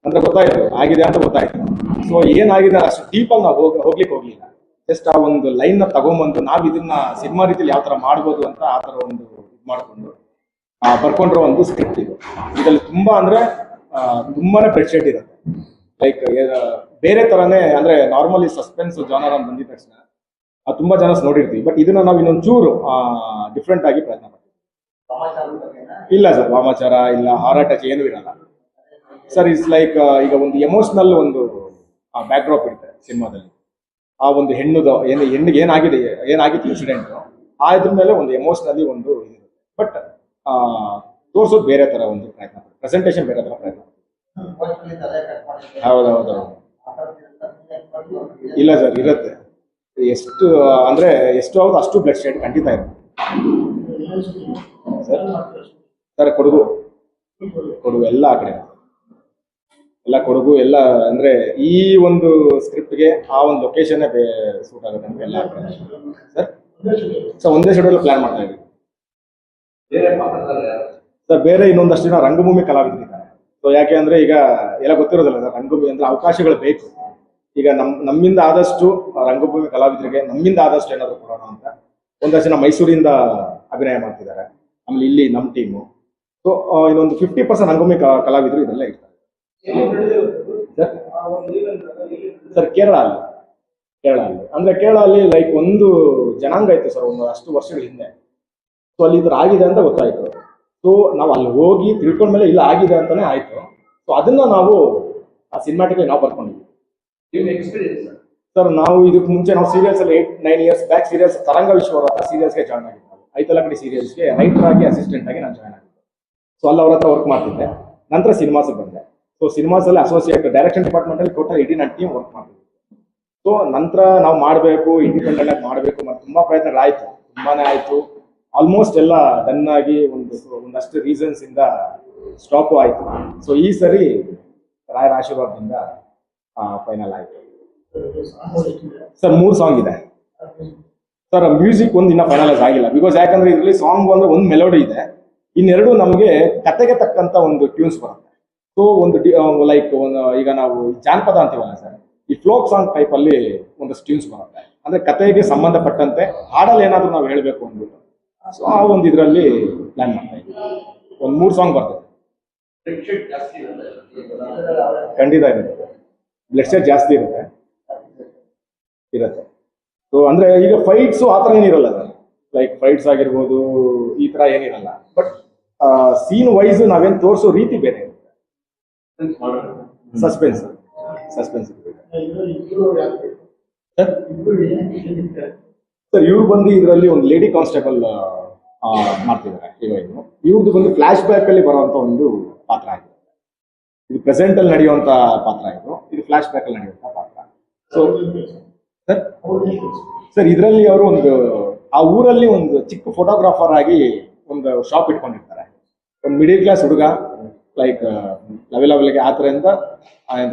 ಅಂದ್ರೆ ಗೊತ್ತಾಯ್ತು, ಆಗಿದೆ ಅಂತ ಗೊತ್ತಾಯ್ತು. ಸೊ ಏನಾಗಿದೆ ಅಷ್ಟು ಡೀಪಾಗಿ ನಾವು ಹೋಗ್, ಹೋಗ್ಲಿಕ್ಕೆ ಹೋಗ್ಲಿಲ್ಲ. ಜಸ್ಟ್ ಆ ಒಂದು ಲೈನ್ನ ತಗೊಂಡ್ಬಂದು ನಾವು ಇದನ್ನ ಸಿನಿಮಾ ರೀತಿಯಲ್ಲಿ ಯಾವ ತರ ಮಾಡ್ಬೋದು ಅಂತ ಆ ತರ ಒಂದು ಇದು ಮಾಡ್ಕೊಂಡು ಬರ್ಕೊಂಡಿರೋ ಒಂದು ಸ್ಕ್ರಿಪ್ಟ್ ಇದು. ಇದರಲ್ಲಿ ತುಂಬಾ ಅಂದ್ರೆ ತುಂಬಾನೇ ಪ್ರೆಷೆಟ್ ಇರುತ್ತೆ. ಲೈಕ್ ಬೇರೆ ತರನೇ, ಅಂದ್ರೆ ನಾರ್ಮಲಿ ಸಸ್ಪೆನ್ಸ್ ಜಾನರ್ ಅಂತ ಬಂದಿದ ತಕ್ಷಣ ಆ, ತುಂಬಾ ಜನ ನೋಡಿರ್ತೀವಿ. ಬಟ್ ಇದನ್ನ ನಾವು ಇನ್ನೊಂದು ಚೂರು ಡಿಫ್ರೆಂಟ್ ಆಗಿ ಪ್ರಯತ್ನ ಮಾಡ್ತೀವಿ ಇಲ್ಲ ಸರ್ ವಾಮಾಚಾರ ಇಲ್ಲ ಹಾರಾಟ ಏನು ಇರಲ್ಲ. ಸರ್ ಇಟ್ಸ್ ಲೈಕ್ ಈಗ ಒಂದು ಎಮೋಷನಲ್ ಒಂದು ಬ್ಯಾಕ್ ಡ್ರಾಪ್ ಇರುತ್ತೆ ಸಿನಿಮಾದಲ್ಲಿ. ಆ ಒಂದು ಹೆಣ್ಣು ಏನು ಹೆಣ್ಣಿಗೆ ಏನಾಗಿದೆ ಏನಾಗಿತ್ತು ಇನ್ಸಿಡೆಂಟ್ ಆ ಇದ್ರ ಮೇಲೆ ಒಂದು ಎಮೋಷನಲಿ ಒಂದು ಇದಿರುತ್ತೆ ಬಟ್ ತೋರಿಸೋದು ಬೇರೆ ತರ ಒಂದು ಪ್ರಯತ್ನ ಪ್ರೆಸೆಂಟೇಷನ್ ಬೇರೆ ತರ ಪ್ರಯತ್ನ ಹೌದೌದು ಇಲ್ಲ ಸರ್ ಇರುತ್ತೆ. ಎಷ್ಟು, ಅಂದ್ರೆ ಎಷ್ಟು ಆಗುತ್ತೋ ಅಷ್ಟು ಬ್ಲಡ್ ಶೇಡ್ ಖಂಡಿತ ಇರುತ್ತೆ. Sir sir Kodagu. ಕೊಡಗು ಎಲ್ಲ ಆ ಕಡೆ. ಎಲ್ಲ ಕೊಡಗು, ಎಲ್ಲ, ಅಂದ್ರೆ ಈ ಒಂದು ಸ್ಕ್ರಿಪ್ಟ್ಗೆ ಆ ಒಂದು ಲೊಕೇಶನ್ ಸೂಟ್ ಆಗುತ್ತೆ ನಮ್ಗೆ ಎಲ್ಲ ಕಡೆ. ಸರ್ ಸರ್ ಒಂದೇ ಶೆಡ್ಯೂಲ್ ಪ್ಲಾನ್ ಮಾಡ್ತಾ ಇದ್ದೀವಿ. ಸರ್ ಬೇರೆ ಇನ್ನೊಂದಷ್ಟು ಜನ ರಂಗಭೂಮಿ ಕಲಾವಿದರಿದ್ದಾರೆ. ಸೊ ಯಾಕೆ ಅಂದ್ರೆ ಈಗ, ಎಲ್ಲ ಗೊತ್ತಿರೋದಿಲ್ಲ, ಸರ್, ರಂಗಭೂಮಿ ಅಂದ್ರೆ ಅವಕಾಶಗಳು ಬೇಕು. ಈಗ ನಮ್, ನಮ್ಮಿಂದ ಆದಷ್ಟು ರಂಗಭೂಮಿ ಕಲಾವಿದರಿಗೆ ನಮ್ಮಿಂದ ಆದಷ್ಟು ಏನಾದ್ರು ಕೊಡೋಣ ಅಂತ ಒಂದಷ್ಟು ಜನ ಮೈಸೂರಿಂದ ಅಭಿನಯ ಮಾಡ್ತಿದ್ದಾರೆ. ಆಮೇಲೆ ಇಲ್ಲಿ ನಮ್ಮ ಟೀಮು. ಸೊ ಇದೊಂದು ಫಿಫ್ಟಿ ಪರ್ಸೆಂಟ್ ರಂಗಭೂಮಿ ಕಲಾವಿದರು ಇದೆಲ್ಲ ಇರ್ತಾರೆ. ಸರ್? ಕೇರಳ ಅಲ್ಲಿ ಕೇರಳ ಅಲ್ಲಿ ಅಂದ್ರೆ ಕೇರಳ ಅಲ್ಲಿ ಲೈಕ್ ಒಂದು ಜನಾಂಗ ಇತ್ತು ಸರ್ ಒಂದು ಅಷ್ಟು ವರ್ಷಗಳ ಹಿಂದೆ. ಸೊ ಅಲ್ಲಿ ಇದ್ರ ಆಗಿದೆ ಅಂತ ಗೊತ್ತಾಯ್ತು. ಸೊ ನಾವು ಅಲ್ಲಿ ಹೋಗಿ ತಿಳ್ಕೊಂಡ್ಮೇಲೆ ಇಲ್ಲ, ಆಗಿದೆ ಅಂತಾನೆ ಆಯ್ತು. ಸೊ ಅದನ್ನ ನಾವು ಆ ಸಿನಿಮಾಟಿಕ್ ನಾವು ಬರ್ಕೊಂಡಿದ್ವಿ ಸರ್ ನಾವು ಇದಕ್ಕೆ ಮುಂಚೆ ನಾವು ಸೀರಿಯಲ್ಸ್ ಅಲ್ಲಿ eight nine years back serials ತರಂಗ ವಿಶ್ವ ಸೀರಿಯಲ್ಸ್ಗೆ ಜಾಯ್ನ್ ಆಗಿದ್ದು ಐತಲ ಕಡೆ ಸೀರಿಯಲ್ಸ್ಗೆ ರೈಟರ್ ಆಗಿ ಅಸಿಸ್ಟೆಂಟ್ ಆಗಿ ನಾನು ಜಾಯ್ನ್ ಆಗಿದ್ದೆ. ಸೊ ಅಲ್ಲಿ ಅವ್ರ ಹತ್ರ ವರ್ಕ್ ಮಾಡ್ತಿದ್ದೆ. ನಂತರ ಸಿನಿಮಾಸ್ ಬಂದೆ. ಸೊ ಸಿನಿಮಾಸಲ್ಲಿ ಅಸೋಸಿಯೇಟ್ ಡೈರೆಕ್ಷನ್ ಡಿಪಾರ್ಟ್ಮೆಂಟ್ ಅಲ್ಲಿ ಟೋಟಲ್ ಇಡೀ ನನ್ನ ಟೀಮ್ ವರ್ಕ್ ಮಾಡ್ತಿದ್ದೆ. ಸೊ ನಂತರ ನಾವು ಮಾಡಬೇಕು ಇಂಡಿಪೆಂಡೆಂಟ್ ಆಗಿ ಮಾಡಬೇಕು ಮತ್ತು ತುಂಬಾ ಪ್ರಯತ್ನಗಳಾಯ್ತು ತುಂಬಾನೇ ಆಯ್ತು. ಆಲ್ಮೋಸ್ಟ್ ಎಲ್ಲ ಡನ್ ಆಗಿ ಒಂದು ಒಂದಷ್ಟು ರೀಸನ್ಸ್ ಇಂದ ಸ್ಟಾಪ್ ಆಯ್ತು. ಸೊ ಈ ಸರಿ ರಾಯರ ಆಶೀರ್ವಾದದಿಂದ ಫೈನಲ್ ಆಯ್ತು. ಸರ್, ಮೂರು ಸಾಂಗ್ ಇದೆ. ಸರ್ ಮ್ಯೂಸಿಕ್ ಒಂದು ಇನ್ನೂ ಫೈನಲೈಸ್ ಆಗಿಲ್ಲ. ಬಿಕಾಸ್ ಯಾಕಂದ್ರೆ ಇದರಲ್ಲಿ ಸಾಂಗ್ ಅಂದ್ರೆ ಒಂದು ಮೆಲೋಡಿ ಇದೆ. ಇನ್ನೆರಡು ನಮಗೆ ಕತೆಗೆ ತಕ್ಕಂತ ಒಂದು ಟ್ಯೂನ್ಸ್ ಬರುತ್ತೆ. ಸೊ ಒಂದು ಲೈಕ್ ಒಂದು ಈಗ ನಾವು ಜಾನಪದ ಅಂತೀವಲ್ಲ ಸರ್, ಈ ಫ್ಲೋಕ್ ಸಾಂಗ್ ಟೈಪ್ ಅಲ್ಲಿ ಒಂದಷ್ಟು ಟ್ಯೂನ್ಸ್ ಬರುತ್ತೆ. ಅಂದ್ರೆ ಕತೆಗೆ ಸಂಬಂಧಪಟ್ಟಂತೆ ಹಾಡಲ್ಲಿ ಏನಾದ್ರೂ ನಾವು ಹೇಳಬೇಕು ಅಂದ್ಬಿಟ್ಟು. ಸೊ ಆ ಒಂದು ಇದರಲ್ಲಿ ಪ್ಲಾನ್ ಮಾಡ್ತಾ ಇದ್ದೀವಿ. ಒಂದು ಮೂರು ಸಾಂಗ್ ಬರ್ತದೆ. ಖಂಡಿತ ಇರುತ್ತೆ ಶೇರ್ ಜಾಸ್ತಿ ಇರುತ್ತೆ. ಇರುತ್ತೆ. ಸೊ ಅಂದ್ರೆ ಈಗ ಫೈಟ್ಸ್ ಆ ಥರ ಏನಿರಲ್ಲ ಲೈಕ್ ಫೈಟ್ಸ್ ಆಗಿರ್ಬೋದು, ಈ ತರ ಏನಿರಲ್ಲ. ಬಟ್ ಸೀನ್ ವೈಸ್ ನಾವೇನ್ ತೋರಿಸೋ ರೀತಿ ಬೇರೆ ಇರುತ್ತೆ. ಸಸ್ಪೆನ್ಸ್ ಸಸ್ಪೆನ್ಸ್ ಸರ್ ಇವ್ರು ಬಂದು ಇದರಲ್ಲಿ ಒಂದು ಲೇಡಿ ಕಾನ್ಸ್ಟೇಬಲ್ ಮಾಡ್ತಿದ್ದಾರೆ ಇವ್ರದ್ದು ಬಂದು ಫ್ಲಾಶ್ ಬ್ಯಾಕ್ ಅಲ್ಲಿ ಬರುವಂತ ಒಂದು ಪಾತ್ರ ಆಗಿದೆ. ಇದು ಪ್ರೆಸೆಂಟ್ ಅಲ್ಲಿ ನಡೆಯುವಂತ ಪಾತ್ರ ಇದು. ಇದು ಫ್ಲಾಶ್ ಬ್ಯಾಕ್ ಅಲ್ಲಿ ನಡೆಯುವಂತ ಪಾತ್ರ. So sir? ಸರ್, ಇದರಲ್ಲಿ ಅವರು ಒಂದು, ಆ ಊರಲ್ಲಿ ಒಂದು ಚಿಕ್ಕ ಫೋಟೋಗ್ರಾಫರ್ ಆಗಿ ಒಂದು ಶಾಪ್ ಇಟ್ಕೊಂಡಿರ್ತಾರೆ. ಒಂದು ಮಿಡಿಲ್ ಕ್ಲಾಸ್ ಹುಡುಗ ಲೈಕ್ ಲೆವೆಲ್ ಲೆವೆಲ್ಗೆ ಆ ಥರದಿಂದ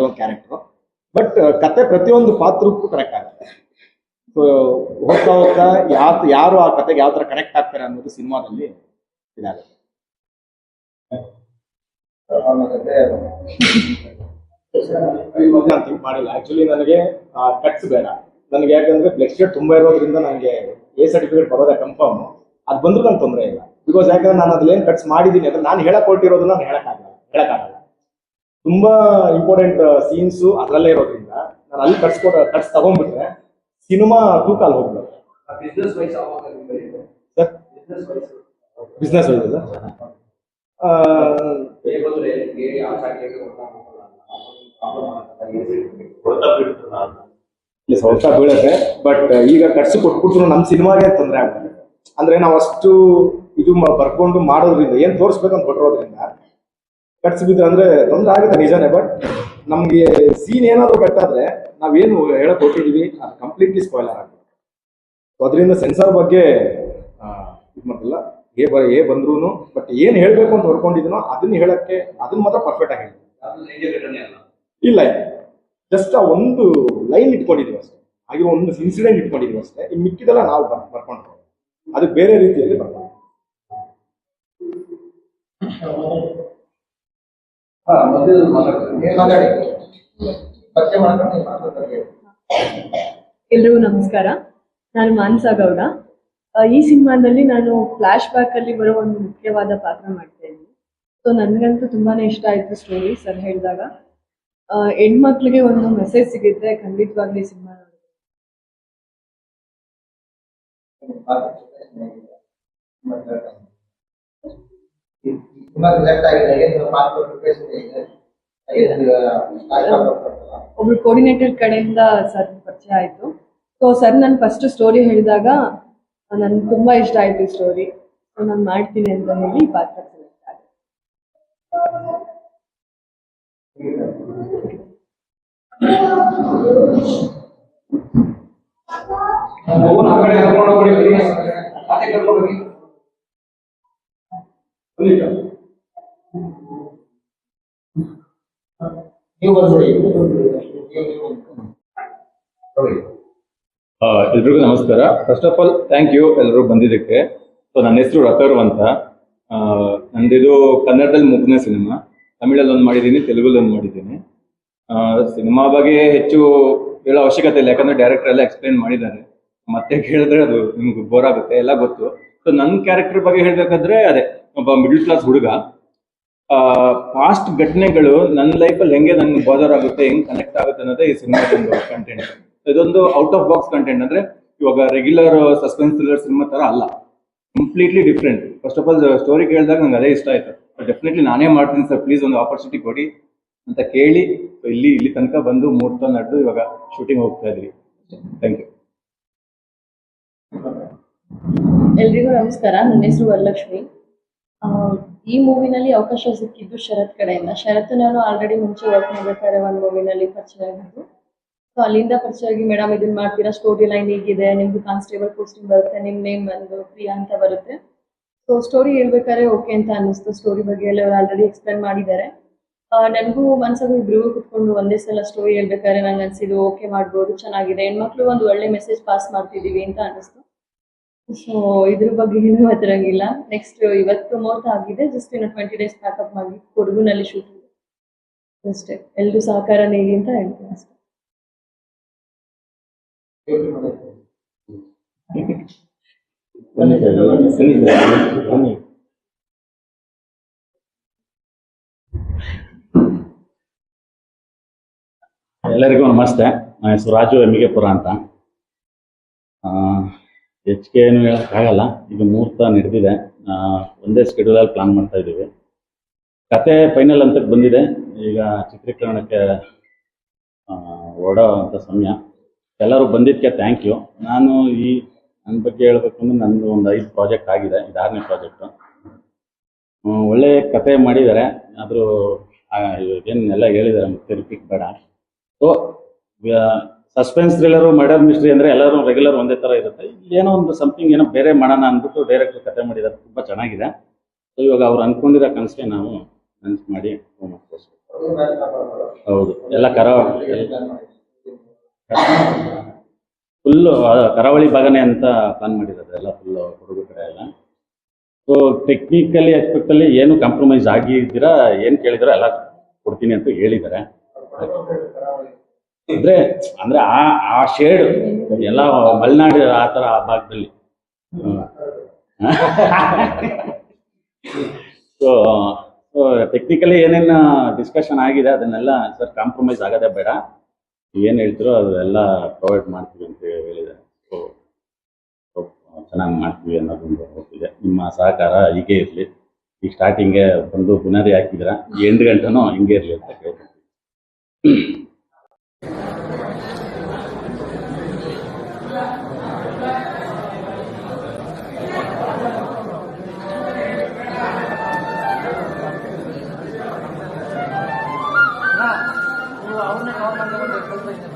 ಒಂದು ಕ್ಯಾರೆಕ್ಟರ್ ಬಟ್ ಕತೆ ಪ್ರತಿಯೊಂದು ಪಾತ್ರಕ್ಕೂ ಕರೆಕ್ಟ್ ಆಗುತ್ತೆ. ಸೊ ಹೋಗ್ತಾ ಹೋಗ್ತಾ ಯಾವ ಯಾರು ಆ ಕತೆಗೆ ಯಾವ ಥರ ಕನೆಕ್ಟ್ ಆಗ್ತಾರೆ ಅನ್ನೋದು ಸಿನಿಮಾದಲ್ಲಿ ಇದಾಗುತ್ತೆ. ಮಾಡಿಲ್ಲ. ಆಕ್ಚುಲಿ ನನಗೆ ಕಟ್ಸ್ ಬೇಡ. ನನಗೆ ಯಾಕಂದ್ರೆ ಬ್ಲಡ್ ಶೇಡ್ ತುಂಬಾ ಇರೋದ್ರಿಂದ ನನಗೆ ಎ ಸರ್ಟಿಫಿಕೇಟ್ ಬರೋದೇ ಕನ್ಫರ್ಮ್ ಅದು ಬಂದ್ರೂ ನಂಗೆ ತೊಂದರೆ ಇಲ್ಲ. ಬಿಕಾಸ್ ಯಾಕಂದ್ರೆ ನಾನು ಅದ್ರಲ್ಲಿ ಏನು ಕಟ್ಸ್ ಮಾಡಿದ್ದೀನಿ ಅಂದ್ರೆ ನಾನು ಹೇಳಕ್ ಹೊರಟಿರೋದನ್ನ ನಾನು ಹೇಳಕ್ಕಾಗಲ್ಲ ಹೇಳಕ್ಕಾಗಲ್ಲ ತುಂಬಾ ಇಂಪಾರ್ಟೆಂಟ್ ಸೀನ್ಸು ಅದರಲ್ಲೇ ಇರೋದ್ರಿಂದ ನಾನು ಅಲ್ಲಿ ಕಟ್ಸ್ ಕೊಡ ಕಟ್ಸ್ ತಗೊಂಡ್ಬಿಟ್ರೆ ಸಿನಿಮಾ ತೂಕ ಅಲ್ಲಿ ಹೋಗ್ಬೇಕು ಸರ್? ಬಿಸ್ನೆಸ್ ವೈಸ್ ಸರ್ ಆ, ಇಲ್ಲ ಸ್ವಲ್ಪ ಬೀಳುತ್ತೆ ಬಟ್ ಈಗ ಕಟ್ಸಿ ಕೊಟ್ಬಿಟ್ರು ನಮ್ಮ ಸಿನಿಮಾಗೆ ತೊಂದರೆ ಆಗ್ತದೆ ಅಂದ್ರೆ ನಾವು ಅಷ್ಟು ಇದು ಬರ್ಕೊಂಡು ಮಾಡೋದ್ರಿಂದ ಏನ್ ತೋರಿಸ್ಬೇಕಂತ ಕೊಟ್ಟಿರೋದ್ರಿಂದ ಕಟ್ಸಿ ಬಿದ್ದು ಅಂದ್ರೆ ತೊಂದರೆ ಆಗುತ್ತೆ ನಿಜಾನೇ ಬಟ್ ನಮ್ಗೆ ಸೀನ್ ಏನಾದ್ರು ಕಟ್ಟಾದ್ರೆ ನಾವೇನು ಹೇಳಕ್ ಹೊಟ್ಟಿದೀವಿ ಅದು ಕಂಪ್ಲೀಟ್ಲಿ ಸ್ಪಾಯ್ಲರ್ ಆಗುತ್ತೆ ಅದರಿಂದ ಸೆನ್ಸಾರ್ ಬಗ್ಗೆ ಇದು ಮಾಡ್ತಿಲ್ಲ ಏ ಬ ಏ ಬಂದ್ರೂ ಬಟ್ ಏನ್ ಹೇಳ್ಬೇಕು ಅಂತ ಹೊರ್ಕೊಂಡಿದ್ನೋ ಅದನ್ನ ಹೇಳಕ್ಕೆ ಅದನ್ನ ಮಾತ್ರ ಪರ್ಫೆಕ್ಟ್ ಆಗಿ ಇಲ್ಲ ಜಸ್ಟ್ ಆ ಒಂದು ಲೈನ್ ಇಟ್ಕೊಂಡಿದೀವಿ ಅಷ್ಟೇ. ಹಾಗೆ ಒಂದು ಇನ್ಸಿಡೆಂಟ್ ಇಟ್ಕೊಂಡಿದ್ವಿ ಅಷ್ಟೇ. ಇನ್ನು ಮಿಕ್ಕಿದೆಲ್ಲ ನಾವು ಬರ್ ಬರ್ಕೊಂಡು ಅದು ಬೇರೆ ರೀತಿಯಲ್ಲಿ ಬರ್ಬೋದು. ಎಲ್ರಿಗೂ ನಮಸ್ಕಾರ. ನಾನು ಮಾನಸ ಗೌಡ. ಈ ಸಿನಿಮಾದಲ್ಲಿ ನಾನು ಫ್ಲಾಶ್ ಬ್ಯಾಕ್ ಅಲ್ಲಿ ಬರೋ ಒಂದು ಮುಖ್ಯವಾದ ಪಾತ್ರ ಮಾಡ್ತಾ ಇದ್ದೀನಿ. ಸೊ ನನಗಂತೂ ತುಂಬಾನೇ ಇಷ್ಟ ಆಯ್ತು ಸ್ಟೋರಿ ಸರ್ ಹೇಳಿದಾಗ. ಹೆಣ್ಮಕ್ಳಿಗೆ ಒಂದು ಮೆಸೇಜ್ ಸಿಗಿದ್ರೆ ಖಂಡಿತವಾಗ್ಲಿ ಸಿನಿಮಾ ಒಬ್ರು ಕೋರ್ಡಿನೇಟರ್ ಕಡೆಯಿಂದ ಸರ್ ಪರಿಚಯ ಆಯ್ತು. ಸೊ ಸರ್ ನಾನು ಫಸ್ಟ್ ಸ್ಟೋರಿ ಹೇಳಿದಾಗ ನನ್ಗೆ ತುಂಬಾ ಇಷ್ಟ ಆಯ್ತು ಈ ಸ್ಟೋರಿ ನಾನು ಮಾಡ್ತೀನಿ ಅಂತ ಹೇಳಿ ಪಾತ್ರ ಸೆಲೆಕ್ಟ್ ಆಗಿದೆ ಆ, ಎಲ್ರಿಗೂ ನಮಸ್ಕಾರ. First of all thank you ಎಲ್ಲರೂ ಬಂದಿದ್ದಕ್ಕೆ. ಸೊ ನನ್ನ ಹೆಸರು ರಥರ್ವ್ ಅಂತ. ನಂದಿದು ಕನ್ನಡದಲ್ಲಿ ಮೂರನೇ ಸಿನಿಮಾ. ತಮಿಳಲ್ಲಿ ಒಂದು ಮಾಡಿದ್ದೀನಿ, ತೆಲುಗಲ್ಲಿ ಒಂದು ಮಾಡಿದ್ದೀನಿ. ಸಿನಿಮಾ ಬಗ್ಗೆ ಹೆಚ್ಚು ಹೇಳೋ ಅವಶ್ಯಕತೆ ಇಲ್ಲ, ಯಾಕಂದ್ರೆ ಡೈರೆಕ್ಟರ್ ಎಲ್ಲ ಎಕ್ಸ್ಪ್ಲೈನ್ ಮಾಡಿದ್ದಾರೆ. ಮತ್ತೆ ಕೇಳಿದ್ರೆ ಅದು ನಿಮ್ಗೆ ಬೋರ್ ಆಗುತ್ತೆ, ಎಲ್ಲ ಗೊತ್ತು. ಸೊ ನನ್ನ ಕ್ಯಾರೆಕ್ಟರ್ ಬಗ್ಗೆ ಹೇಳ್ಬೇಕಾದ್ರೆ, ಅದೇ, ಒಬ್ಬ ಮಿಡ್ಲ್ ಕ್ಲಾಸ್ ಹುಡುಗ. ಪಾಸ್ಟ್ ಘಟನೆಗಳು ನನ್ನ ಲೈಫಲ್ಲಿ ಹೆಂಗೆ ನನ್ಗೆ ಬಾದರ್ ಆಗುತ್ತೆ, ಹೆಂಗೆ ಕನೆಕ್ಟ್ ಆಗುತ್ತೆ ಅನ್ನೋದೇ ಈ ಸಿನಿಮಾ ಕಂಟೆಂಟ್ ಇದೊಂದು ಔಟ್ ಆಫ್ ಬಾಕ್ಸ್ ಕಂಟೆಂಟ್ ಅಂದ್ರೆ ಇವಾಗ ರೆಗ್ಯುಲರ್ ಸಸ್ಪೆನ್ಸ್ ಥ್ರಿಲ್ಲರ್ ಸಿನಿಮಾ ತರ ಅಲ್ಲ. Completely different first of all story ಕೇಳಿದಾಗ ನಂಗೆ ಅದೇ ಇಷ್ಟ ಆಯ್ತು. ಡೆಫಿನೆಟ್ಲಿ ನಾನೇ ಮಾಡ್ತೀನಿ ಸರ್ ಪ್ಲೀಸ್ ಒಂದು ಆಪರ್ಚುನಿಟಿ ಕೊಡಿ ಅಂತ ಕೇಳಿ ಇಲ್ಲಿ ಇಲ್ಲಿ ತನಕ ಬಂದು ಮೂರ್ತ ನಡೆದು ಇವಾಗ ಶೂಟಿಂಗ್ ಹೋಗ್ತಾ ಇದ್ವಿ. ಥ್ಯಾಂಕ್ ಯು ಎಲ್ರಿಗೂ ನಮಸ್ಕಾರ. ನನ್ನ ಹೆಸರು ವರಲಕ್ಷ್ಮಿ. ಈ ಮೂವಿನಲ್ಲಿ ಅವಕಾಶ ಸಿಕ್ಕಿದ್ದು ಶರತ್ ಕಡೆಯಿಂದ. ಶರತ್ ನಾನು ಆಲ್ರೆಡಿ ಮುಂಚೆ ವರ್ಕ್ ಮಾಡಬೇಕಾದ್ರೆ ಒಂದು ಮೂವಿನಲ್ಲಿ ಪರಿಚಯ ಆಗಿದ್ದು. ಸೊ ಅಲ್ಲಿಂದ ಪರಿಚಯ ಆಗಿ ಮೇಡಮ್ ಇದನ್ನ ಮಾಡ್ತೀರಾ ಸ್ಟೋರಿ ಲೈನ್ ಹೀಗಿದೆ? ನಿಮ್ದು ಕಾನ್ಸ್ಟೇಬಲ್ ಪೋಸ್ಟಿಂಗ್ ಬರುತ್ತೆ ನಿಮ್ಮ ನೇಮ್ ಬಂದು, ಪ್ರಿಯಾ ಅಂತ ಬರುತ್ತೆ. ಸೊ ಸ್ಟೋರಿ ಹೇಳ್ಬೇಕಾದ್ರೆ ಓಕೆ ಅಂತ ಅನ್ನಿಸ್ತು. ಸ್ಟೋರಿ ಬಗ್ಗೆ ಎಲ್ಲ ಆಲ್ರೆಡಿ ಎಕ್ಸ್ಪ್ಲೇನ್ ಮಾಡಿದ್ದಾರೆ. ನನಗೂ ಮನ್ಸಾಗ ಇಬ್ರಿಗೂ ಕುತ್ಕೊಂಡು ಒಂದೇ ಸಲ ಸ್ಟೋರಿ ಹೇಳ್ಬೇಕಾದ್ರೆ ನಂಗೆ ಅನ್ಸಿದ್ದು ಓಕೆ ಮಾಡ್ಬೋದು, ಚೆನ್ನಾಗಿದೆ. ಹೆಣ್ಮಕ್ಳು ಒಂದು ಒಳ್ಳೆ ಮೆಸೇಜ್ ಪಾಸ್ ಮಾಡ್ತಿದೀವಿ ಅಂತ ಅನ್ನಿಸ್ತು. ಸೊ ಇದ್ರ ಬಗ್ಗೆ ಏನೂ ಹತ್ತಿರಂಗಿಲ್ಲ ನೆಕ್ಸ್ಟ್ ಇವತ್ತು ಮುಹೂರ್ತ ಆಗಿದೆ. ಜಸ್ಟ್ ಇನ್ನು ಟ್ವೆಂಟಿ ಡೇಸ್ ಪ್ಯಾಕಪ್ ಮಾಡಿ ಕೊಡಗುನಲ್ಲಿ ಶೂಟಿಂಗ್ ಅಷ್ಟೇ. ಎಲ್ಲರೂ ಸಹಕಾರ ನೀಡಿ ಅಂತ ಹೇಳ್ತೀನಿ ಅಷ್ಟೇ. ಎಲ್ಲರಿಗೂ ನಮಸ್ತೆ. ನನ್ನ ಹೆಸರು ರಾಜು ಎಮ್ಮಿಗೆಪುರ ಅಂತ. ಹೆಚ್ಚಿಗೆ ಏನು ಹೇಳೋಕ್ಕಾಗಲ್ಲ ಇದು ಮುಹೂರ್ತ ನಡೆದಿದೆ. ಒಂದೇ ಸ್ಕೆಡ್ಯೂಲಲ್ಲಿ ಪ್ಲಾನ್ ಮಾಡ್ತಾ ಇದ್ದೀವಿ. ಕತೆ ಫೈನಲ್ ಹಂತಕ್ಕೆ ಬಂದಿದೆ. ಈಗ ಚಿತ್ರೀಕರಣಕ್ಕೆ ಹೊರಡೋ ಅಂತ ಸಮಯ. ಎಲ್ಲರೂ ಬಂದಿದ್ದಕ್ಕೆ ಥ್ಯಾಂಕ್ ಯು ನಾನು ಈ ನನ್ನ ಬಗ್ಗೆ ಹೇಳ್ಬೇಕು ಅಂದ್ರೆ ನಂದು ಒಂದು ಐದು ಪ್ರಾಜೆಕ್ಟ್ ಆಗಿದೆ, ಇದು ಆರನೇ ಪ್ರಾಜೆಕ್ಟು ಒಳ್ಳೆ ಕತೆ ಮಾಡಿದ್ದಾರೆ. ಆದರೂ ಏನೆಲ್ಲ ಹೇಳಿದ್ದಾರೆ, ಮತ್ತೆ ರಿಪೀಟ್ ಬೇಡ. So suspense thriller murder mystery ಅಂದರೆ ಎಲ್ಲರೂ ರೆಗ್ಯುಲರ್ ಒಂದೇ ಥರ ಇರುತ್ತೆ. ಏನೋ ಒಂದು ಸಮಥಿಂಗ್ ಏನೋ ಬೇರೆ ಮಾಡೋಣ ಅಂದ್ಬಿಟ್ಟು ಡೈರೆಕ್ಟರ್ ಕತೆ ಮಾಡಿದ್ದಾರೆ. ತುಂಬ ಚೆನ್ನಾಗಿದೆ. ಸೊ ಇವಾಗ ಅವ್ರು ಅಂದ್ಕೊಂಡಿರೋ ಕನಸೇ ನಾವು ಕನಸು ಮಾಡಿ ಹೌದು. ಎಲ್ಲ ಕರ ಫುಲ್ಲು ಕರಾವಳಿ ಭಾಗನೇ ಅಂತ ಪ್ಲಾನ್ ಮಾಡಿರೋದು ಎಲ್ಲ ಫುಲ್ಲು ಹುಡುಗರು ಕಡೆ ಎಲ್ಲ. ಸೊ ಟೆಕ್ನಿಕಲಿ ಆಸ್ಪೆಕ್ಟಲ್ಲಿ ಏನು ಕಾಂಪ್ರಮೈಸ್ ಆಗಿದ್ದೀರಾ, ಏನು ಕೇಳಿದಿರೋ ಎಲ್ಲ ಕೊಡ್ತೀನಿ ಅಂತ ಹೇಳಿದ್ದಾರೆ. ಅಂದರೆ ಅಂದರೆ ಆ ಆ ಶೇಡ್ ಎಲ್ಲ ಮಲೆನಾಡು ಆ ಥರ ಆ ಭಾಗದಲ್ಲಿ. ಸೊ ಸೊ ಟೆಕ್ನಿಕಲಿ ಏನೇನು ಡಿಸ್ಕಷನ್ ಆಗಿದೆ, ಅದನ್ನೆಲ್ಲ ಸರ್ ಕಾಂಪ್ರಮೈಸ್ ಆಗೋದೇ ಬೇಡ. ಏನು ಹೇಳ್ತೀರೋ ಅದೆಲ್ಲ ಪ್ರೊವೈಡ್ ಮಾಡ್ತೀವಿ ಅಂತ ಹೇಳಿದೆ ಸೊ ಚೆನ್ನಾಗಿ ಮಾಡ್ತೀವಿ ಅನ್ನೋದೊಂದು ಹೋಗ್ತಿದೆ ನಿಮ್ಮ ಸಹಕಾರ ಹೀಗೆ ಇರಲಿ. ಈಗ ಸ್ಟಾರ್ಟಿಂಗ್ ಬಂದು ಬುನಾದಿ ಹಾಕಿದ್ರ ಎಂಟು ಗಂಟೆನೂ ಹಿಂಗೆ ಇರಲಿ ಅಂತ ಕೇಳ್ತೀನಿ.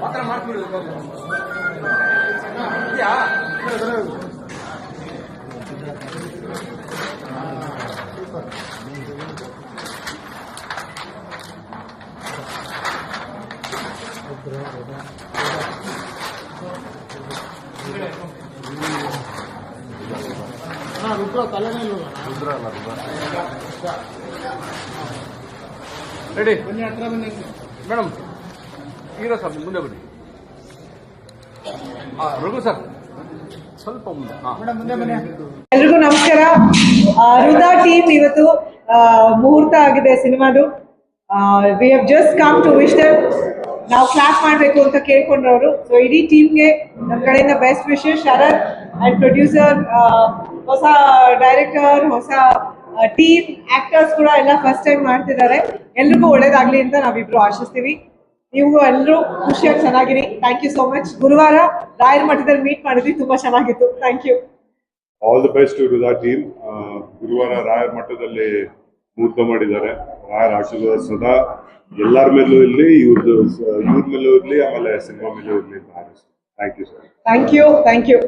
ಮಾತ್ರ ಮಾಡ್ತೀವಿ ಇದೆಯಾ ರೆಡಿ ಮೇಡಮ್ ಹೀರೋ ಸರ್ ಮುಂದೆ ಬನ್ನಿ ರಘು ಸರ್ ಸ್ವಲ್ಪ ಮುಂದೆ ಎಲ್ರಿಗೂ ನಮಸ್ಕಾರ. ಆ, ಟೀಮ್ ಇವತ್ತು ಆ, ಮುಹೂರ್ತ ಆಗಿದೆ ಸಿನಿಮಾದು. We have just come to wish them ನಾವು ಕ್ಲಾಸ್ ಮಾಡಬೇಕು ಅಂತ ಕೇಳ್ಕೊಂಡ್ರವರು. ಸೊ ಇಡೀ ಟೀಮ್ಗೆ ನಮ್ಮ ಕಡೆಯಿಂದ best wishes Sharath and producer ಹೊಸ ಡೈರೆಕ್ಟರ್ ಹೊಸ ಟೀಮ್ ಆಕ್ಟರ್ಸ್ ಕೂಡ ಎಲ್ಲ ಫಸ್ಟ್ ಟೈಮ್ ಮಾಡ್ತಿದ್ದಾರೆ. ಎಲ್ರಿಗೂ ಒಳ್ಳೇದಾಗ್ಲಿ ಅಂತ ನಾವಿಬ್ರು ಆಶಿಸ್ತೀವಿ. ನೀವು ಎಲ್ಲರೂ ಖುಷಿಯಾಗಿ ಚೆನ್ನಾಗಿರಿ. ಥ್ಯಾಂಕ್ ಯು ಸೋ ಮಚ್ ಗುರುವಾರ ರಾಯರ ಮಠದಲ್ಲಿ ಮೀಟ್ ಮಾಡಿದ್ವಿ. ತುಂಬಾ ಚೆನ್ನಾಗಿತ್ತು. Thank you all the best to Ruda team ಗುರುವಾರ ರಾಯರ ಮಠದಲ್ಲಿ ಮೂರ್ತ ಮಾಡಿದ್ದಾರೆ. ರಾಯರ ಆಶೀರ್ವಾದ ಸದಾ. ಎಲ್ಲರ ಮೇಲೂ ಇರಲಿ ಇವ್ರದ್ದು ಇವ್ರ ಮೇಲೂ ಇರಲಿ ಆಮೇಲೆ ಸಿನಿಮಾ ಮೇಲೂ ಇರಲಿ thank you sir thank you thank you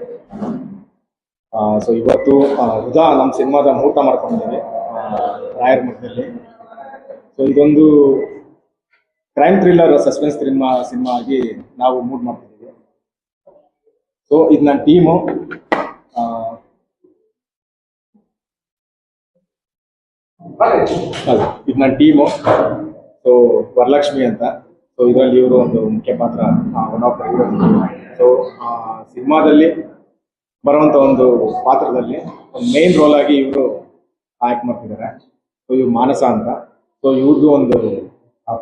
so ಇವತ್ತು ಉದಾ ನಮ್ಮ ಸಿನಿಮಾದ ಮುಹೂರ್ತ ಮಾಡ್ಕೊಂಡಿದ್ದೀವಿ ರಾಯರ್ ರಾಯರ ಮಠದಲ್ಲಿ. ಸೊ ಇದೊಂದು crime thriller suspense cinema cinema ಆಗಿ ನಾವು ಮೂಡ್ ಮಾಡ್ತಿದ್ದೀವಿ. ಸೊ ಇದು ನನ್ನ ಟೀಮು ಇದು ನನ್ನ ಟೀಮು ಸೊ ವರಲಕ್ಷ್ಮಿ ಅಂತ. ಸೊ ಇದರಲ್ಲಿ ಇವರು ಒಂದು ಮುಖ್ಯ ಪಾತ್ರ one of the hero so ಸಿನಿಮಾದಲ್ಲಿ ಬರುವಂತ ಒಂದು ಪಾತ್ರದಲ್ಲಿ ಒಂದು ಮೇನ್ ರೋಲ್ ಆಗಿ ಇವರು ಆಕ್ಟ್ ಮಾಡ್ತಿದ್ದಾರೆ. ಸೊ ಇವ್ರು ಮಾನಸ ಅಂತ. ಸೊ ಇವ್ರದ್ದು ಒಂದು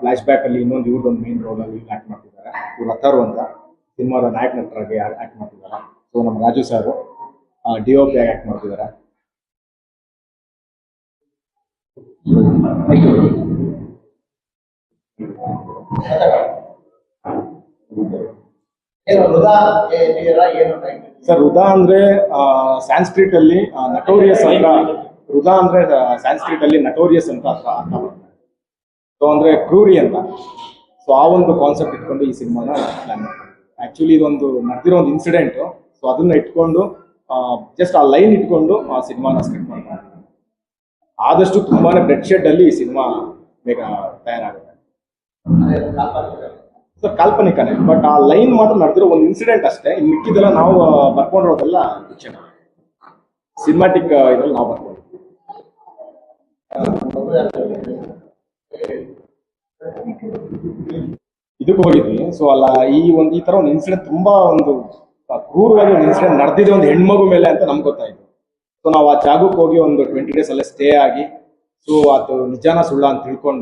ಫ್ಲಾಶ್ ಬ್ಯಾಕ್ ಅಲ್ಲಿ ಇನ್ನೊಂದು ಇವ್ರದ್ದು ಒಂದು ಮೇನ್ ರೋಲ್ ಅಲ್ಲಿ ಆಕ್ಟ್ ಮಾಡ್ತಿದ್ದಾರೆ. ಇವ್ರು ಅಥರು ಅಂತ ಸಿನಿಮಾದ ನಾಯಕ ನಟರಾಗಿ ಆಕ್ಟ್ ಮಾಡ್ತಿದ್ದಾರೆ. ಸೊ ನಮ್ಮ Raju sir D O P ಆಗಿ ಆಕ್ಟ್ ಮಾಡ್ತಿದ್ದಾರೆ. ಸರ್ ರುದಾ ಅಂದ್ರೆ ಸ್ಯಾನ್ಸ್ಕ್ರಿಟ್ ಅಲ್ಲಿ ನಟೋರಿಯಸ್ ಅಂತ ರುದಾ ಅಂದ್ರೆ ಸ್ಯಾನ್ಸ್ಕ್ರಿಟ್ ಅಲ್ಲಿ ನಟೋರಿಯಸ್ ಅಂತ ಅರ್ಥ ಅರ್ಥ ಸೊ ಅಂದ್ರೆ ಕ್ರೂರಿ ಅಂತ. ಸೊ ಆ ಒಂದು ಕಾನ್ಸೆಪ್ಟ್ ಇಟ್ಕೊಂಡು ಈ ಸಿನಿಮಾನ ಪ್ಲಾನ್ ಮಾಡ್ತೀವಿ ಆಕ್ಚುಲಿ ಇದೊಂದು ನಡೆದಿರೋ ಒಂದು ಇನ್ಸಿಡೆಂಟ್ ಸೊ ಅದನ್ನ ಇಟ್ಕೊಂಡು ಜಸ್ಟ್ ಆ ಲೈನ್ ಇಟ್ಕೊಂಡು ಆ ಸಿನಿಮಾನ ಸ್ಕ್ರಿಪ್ಟ್ ಮಾಡ್ತಾರೆ. ಆದಷ್ಟು ತುಂಬಾನೇ ಬ್ರೆಡ್ ಶೆಡ್ ಅಲ್ಲಿ ಈ ಸಿನಿಮಾ ಬೇಗ ತಯಾರಾಗುತ್ತೆ. ಸರ್ ಕಾಲ್ಪನಿಕನೇ. ಬಟ್ ಆ ಲೈನ್ ಮಾತ್ರ ನಡೆದಿರೋ ಒಂದು ಇನ್ಸಿಡೆಂಟ್ ಅಷ್ಟೇ. ಇನ್ನು ಮಿಕ್ಕಿದೆಲ್ಲ ನಾವು ಬರ್ಕೊಂಡಿರೋದೆಲ್ಲ ಫಿಕ್ಷನ್ ಸಿನಿಮಾಟಿಕ್ ಇದ್ರಲ್ಲಿ ನಾವು ಬರ್ಕೊಂಡು ಇದಕ್ಕೆ ಹೋಗಿದ್ವಿ. ಸೊ ಅಲ್ಲ, ಈ ಒಂದು, ಈ ತರ ಒಂದು ಇನ್ಸಿಡೆಂಟ್ ತುಂಬಾ ಒಂದು ಕ್ರೂರವಾಗಿ ಒಂದು ಇನ್ಸಿಡೆಂಟ್ ನಡೆದಿದೆ ಒಂದು ಹೆಣ್ಮಗು ಮೇಲೆ ಅಂತ ನಮ್ಗೆ ಗೊತ್ತಾಯ್ತು. ಸೊ ನಾವು ಆ ಜಾಗಕ್ಕೆ ಹೋಗಿ ಒಂದು ಟ್ವೆಂಟಿ ಡೇಸ್ ಅಲ್ಲೇ ಸ್ಟೇ ಆಗಿ ಸೊ ಅದು ನಿಜಾನ ಸುಳ್ಳ ಅಂತ ತಿಳ್ಕೊಂಡು